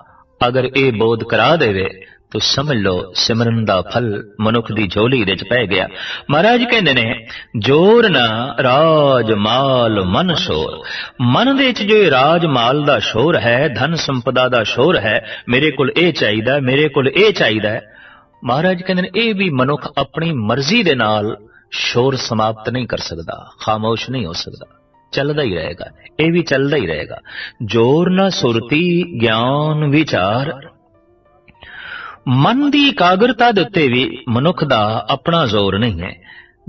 ਅਗਰ ਇਹ ਬੋਧ ਕਰਾ ਦੇਵੇ, ਤੋ ਸਮਝ ਲਓ ਸਿਮਰਨ ਦਾ ਫਲ ਮਨੁੱਖ ਦੀ ਝੋਲੀ ਵਿੱਚ ਪੈ ਗਿਆ। ਮਹਾਰਾਜ ਕਹਿੰਦੇ ਨੇ, ਜੋਰ ਨਾ ਰਾਜ ਮਾਲ ਮਨ ਸ਼ੋਰ। ਮਨ ਦੇ ਵਿੱਚ ਜੋ ਰਾਜ ਮਾਲ ਦਾ ਸ਼ੋਰ ਹੈ, ਧਨ ਸੰਪਦਾ ਦਾ ਸ਼ੋਰ ਹੈ, ਮੇਰੇ ਕੋਲ ਇਹ ਚਾਹੀਦਾ, ਮੇਰੇ ਕੋਲ ਇਹ ਚਾਹੀਦਾ ਮਹਾਰਾਜ ਕਹਿੰਦੇ ਨੇ, ਇਹ ਵੀ ਮਨੁੱਖ ਆਪਣੀ ਮਰਜ਼ੀ ਦੇ ਨਾਲ ਸ਼ੋਰ ਸਮਾਪਤ ਨਹੀਂ ਕਰ ਸਕਦਾ, ਖਾਮੋਸ਼ ਨਹੀਂ ਹੋ ਸਕਦਾ। ਚੱਲਦਾ ਹੀ ਰਹੇਗਾ, ਇਹ ਵੀ ਚੱਲਦਾ ਹੀ ਰਹੇਗਾ। ਜੋਰ ਨਾ ਸੁਰਤੀ, ਗਿਆਨ ਵਿਚਾਰ। ਮਨ ਦੀ ਇਕਾਗਰਤਾ ਦੇ ਉੱਤੇ ਵੀ ਮਨੁੱਖ ਦਾ ਆਪਣਾ ਜ਼ੋਰ ਨਹੀਂ ਹੈ।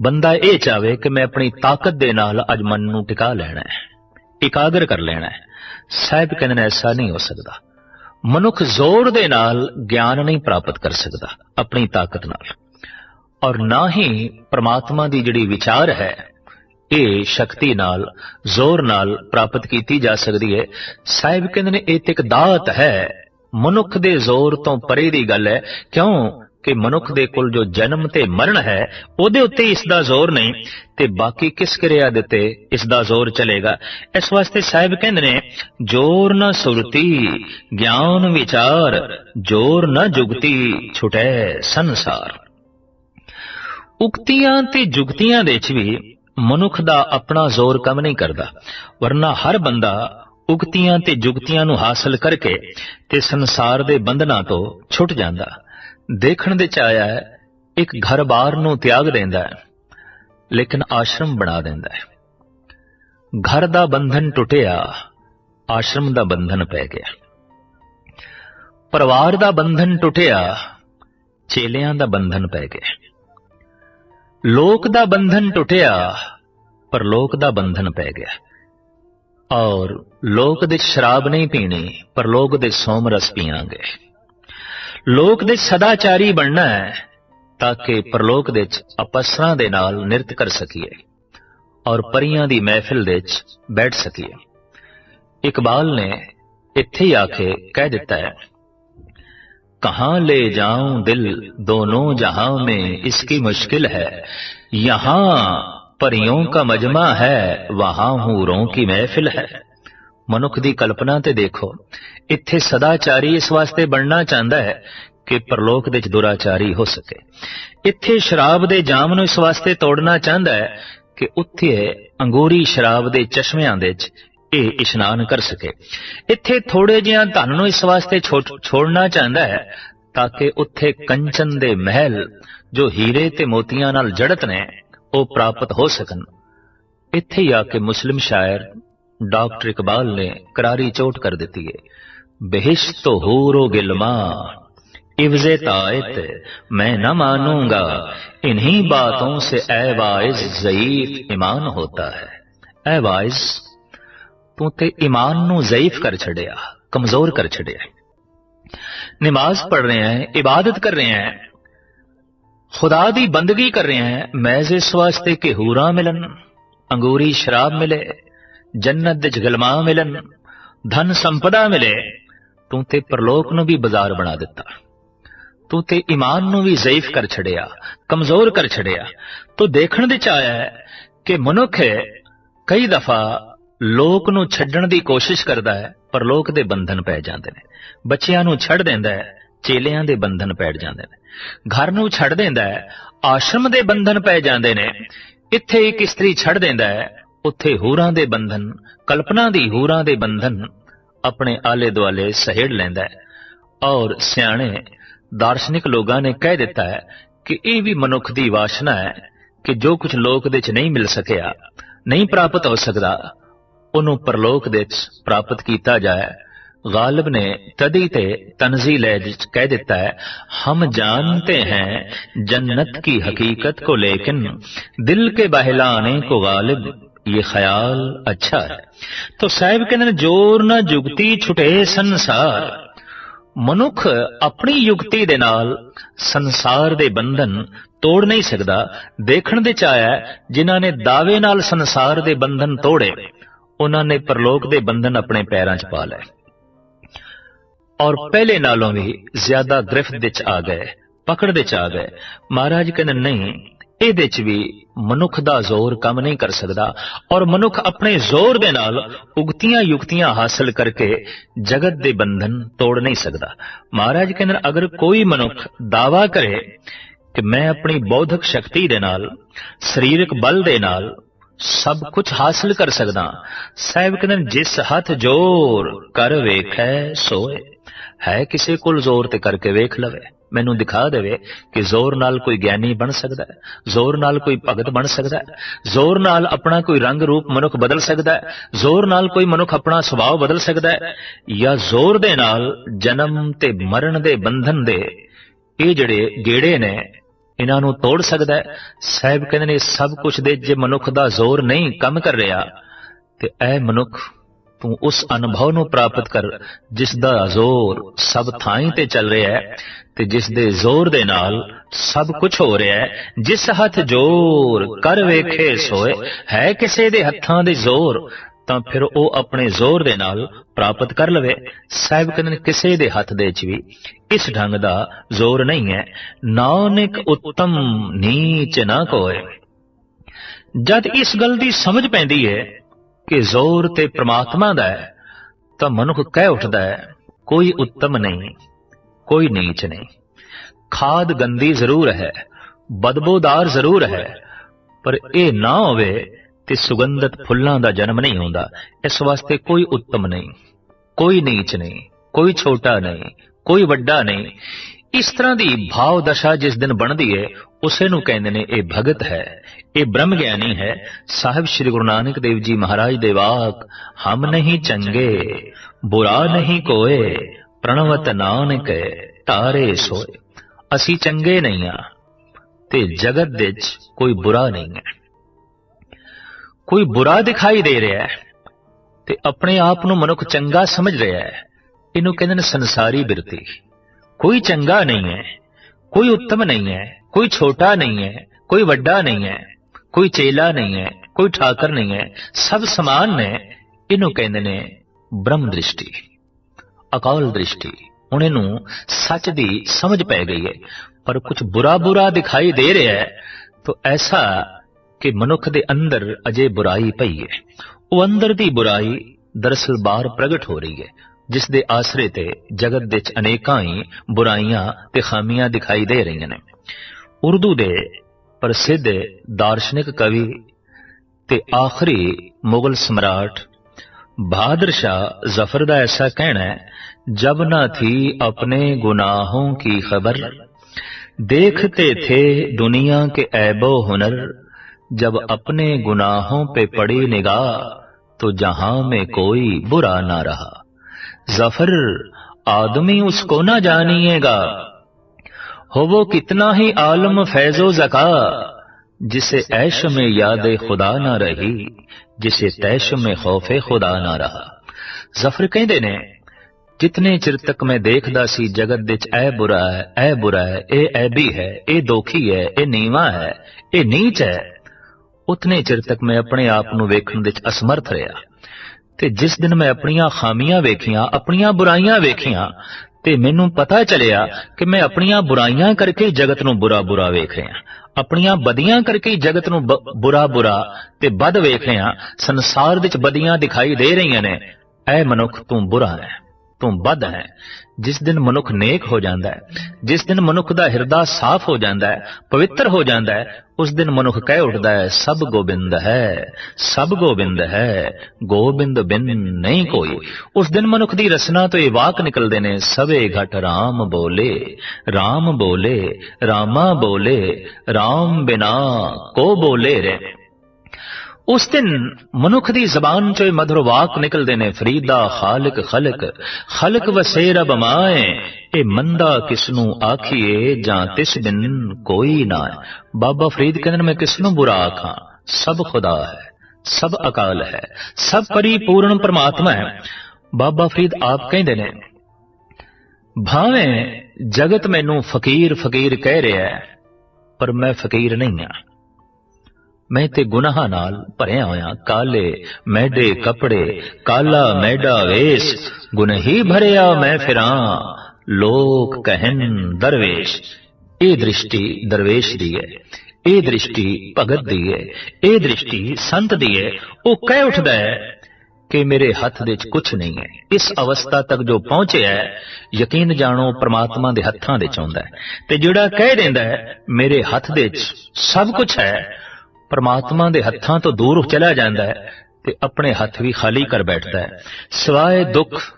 ਬੰਦਾ ਇਹ ਚਾਵੇ ਕਿ ਮੈਂ ਆਪਣੀ ਤਾਕਤ ਦੇ ਨਾਲ ਅੱਜ ਮਨ ਨੂੰ ਟਿਕਾ ਲੈਣਾ ਹੈ, ਇਕਾਗਰ ਕਰ ਲੈਣਾ ਹੈ। ਸਾਹਿਬ ਕਹਿੰਦੇ ਨੇ ਐਸਾ ਨਹੀਂ ਹੋ ਸਕਦਾ। ਮਨੁੱਖ ਜ਼ੋਰ ਦੇ ਨਾਲ ਗਿਆਨ ਨਹੀਂ ਪ੍ਰਾਪਤ ਕਰ ਸਕਦਾ, ਆਪਣੀ ਤਾਕਤ ਨਾਲ। ਔਰ ਨਾ ਹੀ ਪ੍ਰਮਾਤਮਾ ਦੀ ਜਿਹੜੀ ਵਿਚਾਰ ਹੈ ਇਹ ਸ਼ਕਤੀ ਨਾਲ, ਜ਼ੋਰ ਨਾਲ ਪ੍ਰਾਪਤ ਕੀਤੀ ਜਾ ਸਕਦੀ ਹੈ। ਸਾਹਿਬ ਕਹਿੰਦੇ ਨੇ, ਇਹ ਤੇ ਇੱਕ ਦਾਤ ਹੈ। ਮਨੁੱਖ ਦੇ ਜ਼ੋਰ ਤੋਂ ਪਰੇ ਦੀ ਗੱਲ ਹੈ। ਕਿਉਂ? ਕਿ ਮਨੁੱਖ ਦੇ ਕੋਲ ਜੋ ਜਨਮ ਤੇ ਮਰਨ ਹੈ, ਉਹਦੇ ਉੱਤੇ ਇਸ ਦਾ ਜ਼ੋਰ ਨਹੀਂ। ਤੇ ਬਾਕੀ ਕਿਸ ਕਿਰਿਆ ਦੇ ਉੱਤੇ ਇਸ ਦਾ ਜ਼ੋਰ ਚਲੇਗਾ? ਇਸ ਵਾਸਤੇ ਸਾਹਿਬ ਕਹਿੰਦੇ ਨੇ, ਜੋਰ ਨਾ ਸੁਰਤੀ, ਗਿਆਨ ਵਿਚਾਰ, ਜੋਰ ਨਾ ਜੁਗਤੀ, ਛੁਟੈ ਸੰਸਾਰ। ਉਕਤੀਆਂ ਤੇ ਜੁਗਤੀਆਂ ਦੇ ਵਿੱਚ ਵੀ ਮਨੁੱਖ ਦਾ ਆਪਣਾ ਜ਼ੋਰ ਕੰਮ ਨਹੀਂ ਕਰਦਾ, ਵਰਨਾ ਹਰ ਬੰਦਾ ਉਕਤੀਆਂ ਤੇ ਜੁਗਤੀਆਂ ਨੂੰ ਹਾਸਲ ਕਰਕੇ ਤੇ ਸੰਸਾਰ ਦੇ ਬੰਧਨਾਂ ਤੋਂ ਛੁੱਟ ਜਾਂਦਾ। ਦੇਖਣ ਦੇ ਚ ਆਇਆ ਹੈ ਇੱਕ ਘਰ-ਬਾਰ ਨੂੰ ਤਿਆਗ ਦਿੰਦਾ ਹੈ, ਲੇਕਿਨ ਆਸ਼ਰਮ ਬਣਾ ਦਿੰਦਾ ਹੈ। ਘਰ ਦਾ ਬੰਧਨ ਟੁੱਟਿਆ, ਆਸ਼ਰਮ ਦਾ ਬੰਧਨ ਪੈ ਗਿਆ। ਪਰਿਵਾਰ ਦਾ ਬੰਧਨ ਟੁੱਟਿਆ, ਚੇਲਿਆਂ ਦਾ ਬੰਧਨ ਪੈ ਗਿਆ। ਲੋਕ ਦਾ ਬੰਧਨ ਟੁੱਟਿਆ, ਪਰ ਲੋਕ ਦਾ ਬੰਧਨ ਪੈ ਗਿਆ। ਔਰ ਲੋਕ ਦੇ ਸ਼ਰਾਬ ਨਹੀਂ ਪੀਣੀ, ਪਰ ਲੋਕ ਦੇ ਸੋਮ ਰਸ ਪੀਾਂਗੇ ਲੋਕ ਦੇ ਸਦਾਚਾਰੀ ਬਣਨਾ ਹੈ, ਤਾਂ ਕਿ ਪਰਲੋਕ ਦੇ ਵਿੱਚ ਅਪਸਰਾਂ ਦੇ ਨਾਲ ਨਿਰਤ ਕਰ ਸਕੀਏ, ਔਰ ਪਰੀਆਂ ਦੀ ਮਹਿਫਿਲ ਦੇ ਵਿੱਚ ਬੈਠ ਸਕੀਏ। ਇਕਬਾਲ ਨੇ ਇੱਥੇ ਹੀ ਆ ਕੇ ਕਹਿ ਦਿੱਤਾ ਹੈ कहां ले जाऊं दिल दोनों जहां में इसकी मुश्किल है यहां परियों का मजमा है वहां हूरों की महफिल है ਮਨੁੱਖ ਦੀ ਕਲਪਨਾ ਤੇ ਦੇਖੋ ਇੱਥੇ ਸਦਾਚਾਰੀ ਇਸ ਵਾਸਤੇ ਬਣਨਾ ਚਾਹੁੰਦਾ ਹੈ ਕਿ ਪਰਲੋਕ ਦੇ ਵਿੱਚ ਦੁਰਾਚਾਰੀ ਹੋ ਸਕੇ ਇੱਥੇ ਸ਼ਰਾਬ ਦੇ ਜਾਮ ਨੂੰ ਇਸ ਵਾਸਤੇ ਤੋੜਨਾ ਚਾਹੁੰਦਾ ਹੈ ਕਿ ਉੱਥੇ ਅੰਗੂਰੀ ਸ਼ਰਾਬ ਦੇ ਚਸ਼ਮਿਆਂ ਦੇ ਵਿੱਚ ਇਹ ਇਸ਼ਨਾਨ ਕਰ ਸਕੇ ਇੱਥੇ ਥੋੜੇ ਜਿਹਾ ਧਨ ਨੂੰ ਇਸ ਵਾਸਤੇ ਛੋੜਨਾ ਚਾਹੁੰਦਾ ਹੈ ਤਾਂ ਕਿ ਉੱਥੇ ਕੰਚਨ ਦੇ ਮਹਿਲ ਜੋ ਹੀਰੇ ਤੇ ਮੋਤੀਆਂ ਨਾਲ ਜੜਤ ਨੇ ਉਹ ਪ੍ਰਾਪਤ ਹੋ ਸਕਣ ਇੱਥੇ ਹੀ ਆ ਕੇ ਮੁਸਲਿਮ ਸ਼ਾਇਰ ਡਾਕਟਰ ਇਕਬਾਲ ਨੇ ਕਰਾਰੀ ਚੋਟ ਕਰ ਦਿੱਤੀ ਹੈ ਬਹਿਸ਼ਤ ਹੂਰੋ ਗਿਲਮਾ इवजे तायत मैं न मानूंगा इन्हीं बातों से ए वाइज जयीफ ईमान होता है ए वाइज ਤੂੰ ਤੇ ਈਮਾਨ ਨੂੰ ਜ਼ਈਫ ਕਰ ਛੜਿਆ ਕਮਜ਼ੋਰ ਕਰ ਛੜਿਆ ਨਮਾਜ਼ ਪੜ ਰਹੇ ਹੈ, ਇਬਾਦਤ ਕਰ ਰਹੇ ਹੈ, ਖੁਦਾ ਦੀ ਬੰਦਗੀ ਕਰ ਰਹੇ ਹੈ, ਮੈਜ਼ ਇਸ ਵਾਸਤੇ ਕਿ ਹੂਰਾ ਮਿਲਨ ਅੰਗੂਰੀ ਸ਼ਰਾਬ ਮਿਲੇ, ਜੰਨਤ ਦੇ ਜਗਲਮਾ ਮਿਲਨ ਧਨ ਸੰਪਦਾ ਮਿਲੇ, ਤੂੰ ਤੇ ਪਰਲੋਕ ਨੂੰ ਵੀ ਬਾਜ਼ਾਰ ਬਣਾ ਦਿੱਤਾ। ਤੂੰ ਤੇ ਈਮਾਨ ਨੂੰ ਵੀ ਜ਼ਈਫ ਕਰ ਛੜਿਆ ਕਮਜ਼ੋਰ ਕਰ ਛੜਿਆ ਤੂੰ ਦੇਖਣ ਦੇ ਚ ਆਇਆ ਹੈ ਕਿ ਮਨੁੱਖ ਕਈ ਦਫਾ ਲੋਕ ਨੂੰ ਛੱਡਣ ਦੀ ਕੋਸ਼ਿਸ਼ ਕਰਦਾ ਹੈ ਪਰ ਲੋਕ ਦੇ ਬੰਧਨ ਪੈ ਜਾਂਦੇ ਨੇ। ਬੱਚਿਆਂ ਨੂੰ ਛੱਡ ਦਿੰਦਾ ਹੈ, ਚੇਲਿਆਂ ਦੇ ਬੰਧਨ ਪੈ ਜਾਂਦੇ ਨੇ। ਘਰ ਨੂੰ ਛੱਡ ਦਿੰਦਾ ਹੈ, ਆਸ਼ਰਮ ਦੇ ਬੰਧਨ ਪੈ ਜਾਂਦੇ ਨੇ। ਇੱਥੇ ਇੱਕ ਇਸਤਰੀ ਛੱਡ ਦਿੰਦਾ ਹੈ, ਉੱਥੇ ਹੂਰਾਂ ਦੇ ਬੰਧਨ, ਕਲਪਨਾ ਦੀ ਹੂਰਾਂ ਦੇ ਬੰਧਨ ਆਪਣੇ ਆਲੇ ਦੁਆਲੇ ਸਹਿੜ ਲੈਂਦਾ ਹੈ। ਔਰ ਸਿਆਣੇ, ਦਾਰਸ਼ਨਿਕ ਲੋਕਾਂ ਨੇ ਕਹਿ ਦਿੱਤਾ ਹੈ ਕਿ ਇਹ ਵੀ ਮਨੁੱਖ ਦੀ ਵਾਸ਼ਨਾ ਹੈ ਕਿ ਜੋ ਕੁਝ ਲੋਕ ਦੇ ਚ ਨਹੀਂ ਮਿਲ ਸਕਿਆ, ਨਹੀਂ ਪ੍ਰਾਪਤ ਹੋ ਸਕਦਾ ਉਹਨੂੰ ਪਰਲੋਕ ਦੇ ਵਿੱਚ ਪ੍ਰਾਪਤ ਕੀਤਾ ਜਾਏ ਗਾਲਿਬ ਨੇ ਤਦੀ ਤੇ ਤਨਜ਼ੀਲ ਹੈ ਜਿਸ ਕਹਿ ਦਿੱਤਾ ਹੈ ਹਮ ਜਾਣਤੇ हैं जन्नत की हकीकत को लेकिन दिल के बहलाने को गालिब ये ख्याल अच्छा है तो ਸਾਹਿਬ ਕਹਿੰਦੇ ਨੇ ਜੋਰ ਨਾ ਜੁਗਤੀ ਛੁਟੇ ਸੰਸਾਰ ਮਨੁੱਖ ਆਪਣੀ ਯੁਕਤੀ ਦੇ ਨਾਲ ਸੰਸਾਰ ਦੇ ਬੰਧਨ ਤੋੜ ਨਹੀਂ ਸਕਦਾ ਦੇਖਣ ਦੇ ਚ ਆਇਆ ਜਿਨ੍ਹਾਂ ਨੇ ਦਾਅਵੇ ਨਾਲ ਸੰਸਾਰ ਦੇ ਬੰਧਨ ਤੋੜੇ ਉਹਨਾਂ ਨੇ ਪਰਲੋਕ ਦੇ ਬੰਧਨ ਆਪਣੇ ਪੈਰਾਂ 'ਚ ਪਾ ਲਏ। ਔਰ ਪਹਿਲੇ ਨਾਲੋਂ ਵੀ ਜ਼ਿਆਦਾ ਗ੍ਰਿਫਤ ਦੇ 'ਚ ਆ ਗਏ, ਪਕੜ ਦੇ 'ਚ ਆ ਗਏ। ਮਹਾਰਾਜ ਕਹਿੰਦੇ, ਨਹੀਂ, ਇਹਦੇ 'ਚ ਵੀ ਮਨੁੱਖ ਦਾ ਜ਼ੋਰ ਕੰਮ ਨਹੀਂ ਕਰ ਸਕਦਾ ਔਰ ਮਨੁੱਖ ਆਪਣੇ ਜ਼ੋਰ ਦੇ ਨਾਲ ਉਗਤੀਆਂ ਯੁਕਤੀਆਂ ਹਾਸਲ ਕਰਕੇ ਜਗਤ ਦੇ ਬੰਧਨ ਤੋੜ ਨਹੀਂ ਸਕਦਾ। ਮਹਾਰਾਜ ਕਹਿੰਦੇ, ਅਗਰ ਕੋਈ ਮਨੁੱਖ ਦਾਵਾ ਕਰੇ ਕਿ ਮੈਂ ਆਪਣੀ ਬੌਧਿਕ ਸ਼ਕਤੀ ਦੇ ਨਾਲ, ਸਰੀਰਕ ਬਲ ਦੇ ਨਾਲ ਸਭ ਕੁਝ ਹਾਸਲ ਕਰ ਸਕਦਾ। ਸਾਹਿਬ ਕਹਿੰਦੇ ਜਿਸ ਹੱਥ ਜੋਰ ਕਰ ਵੇਖੈ, ਸੋਏ। ਹੈ ਕਿਸੇ ਕੋਲ ਜ਼ੋਰ ਤੇ ਕਰਕੇ ਵੇਖ ਲਵੇ। ਮੈਨੂੰ ਦਿਖਾ ਦੇਵੇ ਕਿ ਜ਼ੋਰ ਨਾਲ ਕੋਈ ਗਿਆਨੀ ਬਣ ਸਕਦਾ ਹੈ, ਜ਼ੋਰ ਨਾਲ ਕੋਈ ਭਗਤ ਬਣ ਸਕਦਾ ਹੈ, ਜ਼ੋਰ ਨਾਲ ਆਪਣਾ ਕੋਈ ਰੰਗ ਰੂਪ ਮਨੁੱਖ ਬਦਲ ਸਕਦਾ ਹੈ, ਜ਼ੋਰ ਨਾਲ ਕੋਈ ਮਨੁੱਖ ਆਪਣਾ ਸੁਭਾਅ ਬਦਲ ਸਕਦਾ ਹੈ, ਜਾਂ ਜ਼ੋਰ ਦੇ ਨਾਲ ਜਨਮ ਤੇ ਮਰਨ ਦੇ ਬੰਧਨ ਦੇ ਇਹ ਜਿਹੜੇ ਗੇੜੇ ਨੇ ਇਹਨਾਂ ਨੂੰ ਤੋੜ ਸਕਦਾ ਹੈ। ਸਾਹਿਬ ਕਹਿੰਦੇ ਨੇ, ਸਭ ਕੁਝ ਦੇ ਜੇ ਮਨੁੱਖ ਦਾ ਜ਼ੋਰ ਨਹੀਂ ਕੰਮ ਕਰ ਰਿਹਾ, ਤੇ ਐ ਮਨੁੱਖ ਤੂੰ ਉਸ ਅਨੁਭਵ ਨੂੰ ਪ੍ਰਾਪਤ ਕਰ, ਜਿਸ ਦਾ ਜ਼ੋਰ ਸਭ ਥਾਈਂ ਤੇ ਚੱਲ ਰਿਹਾ ਹੈ, ਤੇ ਜਿਸ ਦੇ ਜ਼ੋਰ ਦੇ ਨਾਲ ਸਭ ਕੁਝ ਹੋ ਰਿਹਾ ਹੈ। ਜਿਸ ਹੱਥ ਜ਼ੋਰ ਕਰ ਵੇਖੇ ਸੋਏ, ਹੈ ਕਿਸੇ ਦੇ ਹੱਥਾਂ ਦੇ ਜ਼ੋਰ, ਤਾਂ ਫਿਰ ਉਹ ਆਪਣੇ ਜ਼ੋਰ ਦੇ ਨਾਲ ਪ੍ਰਾਪਤ ਕਰ ਲਵੇ, ਸਾਹਿਬ ਕਹਿੰਦੇ ਨੇ, ਕਿਸੇ ਦੇ ਹੱਥ ਦੇ ਵਿੱਚ ਵੀ ਇਸ ਢੰਗ ਦਾ ਜ਼ੋਰ ਨਹੀਂ ਹੈ। ਨਾਨਕ ਉੱਤਮ ਨੀਚ ਨਾ ਕੋਏ। ਜਦ ਇਸ ਗੱਲ ਦੀ ਸਮਝ ਪੈਂਦੀ ਹੈ ਕਿ ਜ਼ੋਰ ਤੇ ਪ੍ਰਮਾਤਮਾ ਦਾ ਹੈ, ਤਾਂ ਮਨੁੱਖ ਕਹਿ ਉੱਠਦਾ ਹੈ, ਕੋਈ ਉੱਤਮ ਨਹੀਂ, ਕੋਈ ਨੀਚ ਨਹੀਂ। ਖਾਦ ਗੰਦੀ ਜ਼ਰੂਰ ਹੈ, ਬਦਬੂਦਾਰ ਜ਼ਰੂਰ ਹੈ, ਪਰ ਇਹ ਨਾ ਹੋਵੇ ਤੇ ਸੁਗੰਧਤ ਫੁੱਲਾਂ ਦਾ ਜਨਮ ਨਹੀਂ ਹੁੰਦਾ। ਇਸ ਵਾਸਤੇ ਕੋਈ ਉੱਤਮ ਨਹੀਂ, ਕੋਈ ਨੀਚ ਨਹੀਂ, ਕੋਈ ਛੋਟਾ ਨਹੀਂ, ਕੋਈ ਵੱਡਾ ਨਹੀਂ। ਇਸ ਤਰ੍ਹਾਂ ਦੀ ਭਾਵ ਦਸ਼ਾ ਜਿਸ ਦਿਨ ਬਣਦੀ ਹੈ ਉਸੇ ਨੂੰ ਕਹਿੰਦੇ ਨੇ ਇਹ ਭਗਤ ਹੈ। ਇਹ ਬ੍ਰਹਮ ਗਿਆਨੀ ਹੈ। ਸਾਹਿਬ ਸ੍ਰੀ ਗੁਰੂ ਨਾਨਕ ਦੇਵ ਜੀ ਮਹਾਰਾਜ ਦੇ ਵਾਕ, ਹਮ ਨਹੀਂ ਚੰਗੇ, ਬੁਰਾ ਨਹੀਂ ਕੋਏ, ਪ੍ਰਣਵਤ ਨਾਨਕ ਤਾਰੇ ਸੋਏ। ਅਸੀਂ ਚੰਗੇ ਨਹੀਂ ਆ ਤੇ ਜਗਤ ਵਿੱਚ ਕੋਈ ਬੁਰਾ ਨਹੀਂ ਹੈ। ਕੋਈ ਬੁਰਾ ਦਿਖਾਈ ਦੇ ਰਿਹਾ ਹੈ ਤੇ ਆਪਣੇ ਆਪ ਨੂੰ ਮਨੁੱਖ ਚੰਗਾ ਸਮਝ ਰਿਹਾ ਹੈ। ਇਹਨੂੰ ਕਹਿੰਦੇ ਨੇ ਸੰਸਾਰੀ ਬਿਰਤੀ। ਕੋਈ ਚੰਗਾ ਨਹੀਂ ਹੈ, ਕੋਈ ਉੱਤਮ ਨਹੀਂ ਹੈ, ਕੋਈ ਛੋਟਾ ਨਹੀਂ ਹੈ, ਕੋਈ ਵੱਡਾ ਨਹੀਂ ਹੈ, ਕੋਈ ਚੇਲਾ ਨਹੀਂ ਹੈ, ਕੋਈ ਠਾਕਰ ਨਹੀਂ ਹੈ, ਸਭ ਸਮਾਨ ਨੇ। ਇਹਨੂੰ ਕਹਿੰਦੇ ਨੇ ਬ੍ਰਹਮ ਦ੍ਰਿਸ਼ਟੀ, ਅਕਾਲ ਦ੍ਰਿਸ਼ਟੀ। ਹੁਣ ਇਹਨੂੰ ਸੱਚ ਦੀ ਸਮਝ ਪੈ ਗਈ ਹੈ। ਪਰ ਕੁਝ ਬੁਰਾ ਬੁਰਾ ਦਿਖਾਈ ਦੇ ਰਿਹਾ ਹੈ, ਤਾਂ ਐਸਾ ਕਿ ਮਨੁੱਖ ਦੇ ਅੰਦਰ ਅਜੇ ਬੁਰਾਈ ਪਈ ਹੈ। ਉਹ ਅੰਦਰ ਦੀ ਬੁਰਾਈ ਦਰਸਲ ਬਾਹਰ ਪ੍ਰਗਟ ਹੋ ਰਹੀ ਹੈ, ਜਿਸ ਦੇ ਆਸਰੇ ਤੇ ਜਗਤ ਦੇ ਵਿੱਚ ਅਨੇਕਾਂ ਹੀ ਬੁਰਾਈਆਂ ਤੇ ਖਾਮੀਆਂ ਦਿਖਾਈ ਦੇ ਰਹੀਆਂ ਨੇ। ਉਰਦੂ ਦੇ ਪ੍ਰਸਿੱਧ ਦਾਰਸ਼ਨਿਕ ਕਵੀ ਤੇ ਆਖਰੀ ਮੁਗਲ ਸਮਰਾਟ ਬਹਾਦਰ ਸ਼ਾਹ ਜ਼ਫਰ ਦਾ ਐਸਾ ਕਹਿਣਾ ਹੈ, ਜਬ ਨਾ ਥੀ ਆਪਣੇ ਗੁਨਾਹੋਂ ਕੀ ਖਬਰ? ਦੇਖਤੇ ਥੇ ਦੁਨੀਆ ਕੇ ਐਬੋ ਹੁਨਰ जब अपने गुनाहों पे पड़ी निगाह तो जहाँ में कोई बुरा ना रहा। ज़फ़र, आदमी उसको ना जानिएगा। हो वो कितना ही आलम फैजो जका जिसे ऐश में याद खुदा ना रही, जिसे तैश में खौफे खुदा ना रहा। ज़फ़र कह देने, जितने चिर तक मैं देखदा सी जगत दिच, ऐ बुरा है, ऐ बुरा है, ए ऐबी है, ए दोखी है, ए नीवा है, ए नीच है ਉਤਨੇ ਚਿਰ ਤੱਕ ਮੈਂ ਆਪਣੇ ਆਪ ਨੂੰ ਵੇਖਣ ਵਿੱਚ ਅਸਮਰਥ ਰਿਹਾ ਤੇ ਜਿਸ ਦਿਨ ਮੈਂ ਆਪਣੀਆਂ ਖਾਮੀਆਂ ਵੇਖੀਆਂ, ਆਪਣੀਆਂ ਬੁਰਾਈਆਂ ਵੇਖੀਆਂ ਤੇ ਮੈਨੂੰ ਪਤਾ ਚੱਲਿਆ ਕਿ ਮੈਂ ਆਪਣੀਆਂ ਬੁਰਾਈਆਂ ਕਰਕੇ ਜਗਤ ਨੂੰ ਬੁਰਾ ਬੁਰਾ ਵੇਖ ਰਿਹਾ। ਆਪਣੀਆਂ ਬਦੀਆਂ ਕਰਕੇ ਜਗਤ ਨੂੰ ਬੁਰਾ ਬੁਰਾ ਤੇ ਬਦ ਵੇਖ ਰਿਹਾ। ਸੰਸਾਰ ਵਿੱਚ ਬਦੀਆਂ ਦਿਖਾਈ ਦੇ ਰਹੀਆਂ ਨੇ। ਐ ਮਨੁੱਖ ਤੂੰ ਬੁਰਾ ਹੈ। ਤੂੰ ਬਦ ਹੈ। ਜਿਸ ਦਿਨ ਮਨੁੱਖ ਨੇਕ ਹੋ ਜਾਂਦਾ ਹੈ, ਜਿਸ ਦਿਨ ਮਨੁੱਖ ਦਾ ਹਿਰਦਾ ਸਾਫ਼ ਹੋ ਜਾਂਦਾ ਹੈ, ਪਵਿੱਤਰ ਹੋ ਜਾਂਦਾ ਹੈ, ਉਸ ਦਿਨ ਮਨੁੱਖ ਕਹਿ ਉੱਠਦਾ ਹੈ, ਸਭ ਗੋਬਿੰਦ ਹੈ, ਸਭ ਗੋਬਿੰਦ ਹੈ, ਗੋਬਿੰਦ ਬਿਨ ਨਹੀਂ ਕੋਈ। ਉਸ ਦਿਨ ਮਨੁੱਖ ਦੀ ਰਸਨਾ ਤੋਂ ਇਹ ਵਾਕ ਨਿਕਲਦੇ ਨੇ, ਸਵੇ ਘਟ ਰਾਮ ਬੋਲੇ ਰਾਮ ਬੋਲੇ, ਰਾਮਾ ਬੋਲੇ, ਰਾਮ ਬਿਨਾ ਕੋ ਬੋਲੇ ਰੇ ਉਸ ਦਿਨ ਮਨੁੱਖ ਦੀ ਜ਼ਬਾਨ ਚੋਂ ਮਧੁਰ ਵਾਕ ਨਿਕਲਦੇ ਨੇ, ਫਰੀਦਾ ਖਾਲਕ ਖਲਕ ਖਲਕ ਵਸੇ ਰਬ ਮਾਏ, ਇਹ ਮੰਦਾ ਕਿਸ ਨੂੰ ਆਖੀਏ ਜਾਂ ਤਿਸ ਬਿਨ ਕੋਈ ਨਾ ਬਾਬਾ ਫਰੀਦ ਕਹਿੰਦੇ ਨੇ, ਮੈਂ ਕਿਸ ਨੂੰ ਬੁਰਾ ਆਖਾਂ? ਸਭ ਖੁਦਾ ਹੈ, ਸਭ ਅਕਾਲ ਹੈ, ਸਭ ਪਰਿਪੂਰਨ ਪਰਮਾਤਮਾ ਹੈ। ਬਾਬਾ ਫਰੀਦ ਆਪ ਕਹਿੰਦੇ ਨੇ, ਭਾਵੇਂ ਜਗਤ ਮੈਨੂੰ ਫਕੀਰ ਫਕੀਰ ਕਹਿ ਰਿਹਾ ਹੈ, ਪਰ ਮੈਂ ਫਕੀਰ ਨਹੀਂ ਹਾਂ। ਮੈਂ ਤੇ ਗੁਨਾਹਾਂ ਨਾਲ ਭਰਿਆ ਹੋਇਆ, ਕਾਲੇ ਮੈਡੇ ਕਪੜੇ, ਕਾਲਾ ਮੈਡਾ ਵੇਸ ਗੁਨਹੀ ਭਰਿਆ ਮੈਂ ਫਿਰਾਂ। ਲੋਕ ਕਹਿਨ ਦਰਵੇਸ਼, ਇਹ ਦ੍ਰਿਸ਼ਟੀ ਦਰਵੇਸ਼ ਦੀ ਹੈ, ਇਹ ਦ੍ਰਿਸ਼ਟੀ ਭਗਤ ਦੀ ਹੈ, ਇਹ ਦ੍ਰਿਸ਼ਟੀ ਸੰਤ ਦੀ ਹੈ। ਉਹ ਕਹਿ ਉੱਠਦਾ ਹੈ ਕਿ ਮੇਰੇ ਹੱਥ ਵਿੱਚ ਕੁਝ ਨਹੀਂ ਹੈ। ਇਸ ਅਵਸਥਾ ਤੱਕ ਜੋ ਪਹੁੰਚਿਆ ਹੈ, ਯਕੀਨ ਜਾਣੋ ਪ੍ਰਮਾਤਮਾ ਦੇ ਹੱਥਾਂ ਦੇ ਚ ਆਉਂਦਾ ਹੈ। ਤੇ ਜਿਹੜਾ ਕਹਿ ਦਿੰਦਾ ਹੈ, ਮੇਰੇ ਹੱਥ ਦੇ ਵਿੱਚ ਸਭ ਕੁਝ ਹੈ ਪਰਮਾਤਮਾ ਦੇ ਹੱਥਾਂ ਤੋਂ ਦੂਰ ਚਲਾ ਜਾਂਦਾ ਹੈ ਤੇ ਆਪਣੇ ਹੱਥ ਵੀ ਖਾਲੀ ਕਰ ਬੈਠਦਾ ਹੈ। ਸਿਵਾਏ ਦੁੱਖ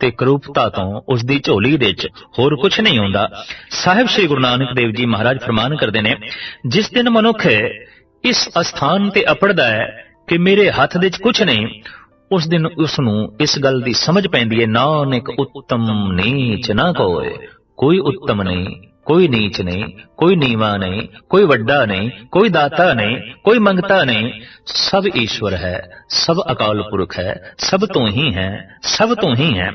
ਤੇ ਕਰੂਪਤਾ ਤੋਂ ਉਸ ਦੀ ਝੋਲੀ ਦੇ ਵਿੱਚ ਹੋਰ ਕੁਝ ਨਹੀਂ ਹੁੰਦਾ। ਸਾਹਿਬ ਸ੍ਰੀ ਗੁਰੂ ਨਾਨਕ ਦੇਵ ਜੀ ਮਹਾਰਾਜ ਫਰਮਾਨ ਕਰਦੇ ਨੇ, ਜਿਸ ਦਿਨ ਮਨੁੱਖ ਇਸ ਅਸਥਾਨ ਤੇ ਅਪੜਦਾ ਹੈ ਕਿ ਮੇਰੇ ਹੱਥ ਦੇ ਵਿੱਚ ਕੁਝ ਨਹੀਂ, ਉਸ ਦਿਨ ਉਸ ਨੂੰ ਇਸ ਗੱਲ ਦੀ ਸਮਝ ਪੈਂਦੀ ਹੈ, ਨਾਨਕ ਉੱਤਮ ਨੀਚ ਨਾ ਕੋਏ, ਕੋਈ ਉੱਤਮ ਨਹੀਂ। ਕੋਈ ਨੀਚ ਨਹੀਂ, ਕੋਈ ਨੀਵਾ ਨਹੀਂ, ਕੋਈ ਵੱਡਾ ਨਹੀਂ, ਕੋਈ ਦਾਤਾ ਨਹੀਂ, ਕੋਈ ਮੰਗਤਾ ਨਹੀਂ। ਸਭ ਈਸ਼ਵਰ ਹੈ, ਸਭ ਅਕਾਲ ਪੁਰਖ ਹੈ, ਸਭ ਤੋਂ ਹੀ ਹੈ, ਸਭ ਤੋਂ ਹੀ ਹੈ।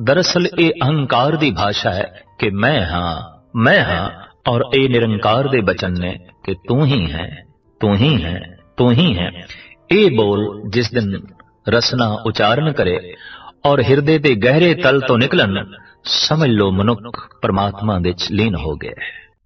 ਦਰਅਸਲ ਇਹ ਅਹੰਕਾਰ ਦੀ ਭਾਸ਼ਾ ਹੈ ਕਿ ਮੈਂ ਹਾਂ ਮੈਂ ਹਾਂ, ਔਰ ਇਹ ਨਿਰੰਕਾਰ ਦੇ ਬਚਨ ਨੇ ਕਿ ਤੂੰ ਹੀ ਹੈ, ਤੂੰ ਹੀ ਹੈ, ਤੂੰ ਹੀ ਹੈ। ਇਹ ਬੋਲ ਜਿਸ ਦਿਨ ਰਸਨਾ ਉਚਾਰਨ ਕਰੇ ਔਰ ਹਿਰਦੇ ਦੇ ਗਹਿਰੇ ਤਲ ਤੋਂ ਨਿਕਲਣ ਸਮਝ ਲੋ ਮਨੁੱਖ ਪਰਮਾਤਮਾ ਵਿੱਚ ਲੀਨ ਹੋ ਗਿਆ ਹੈ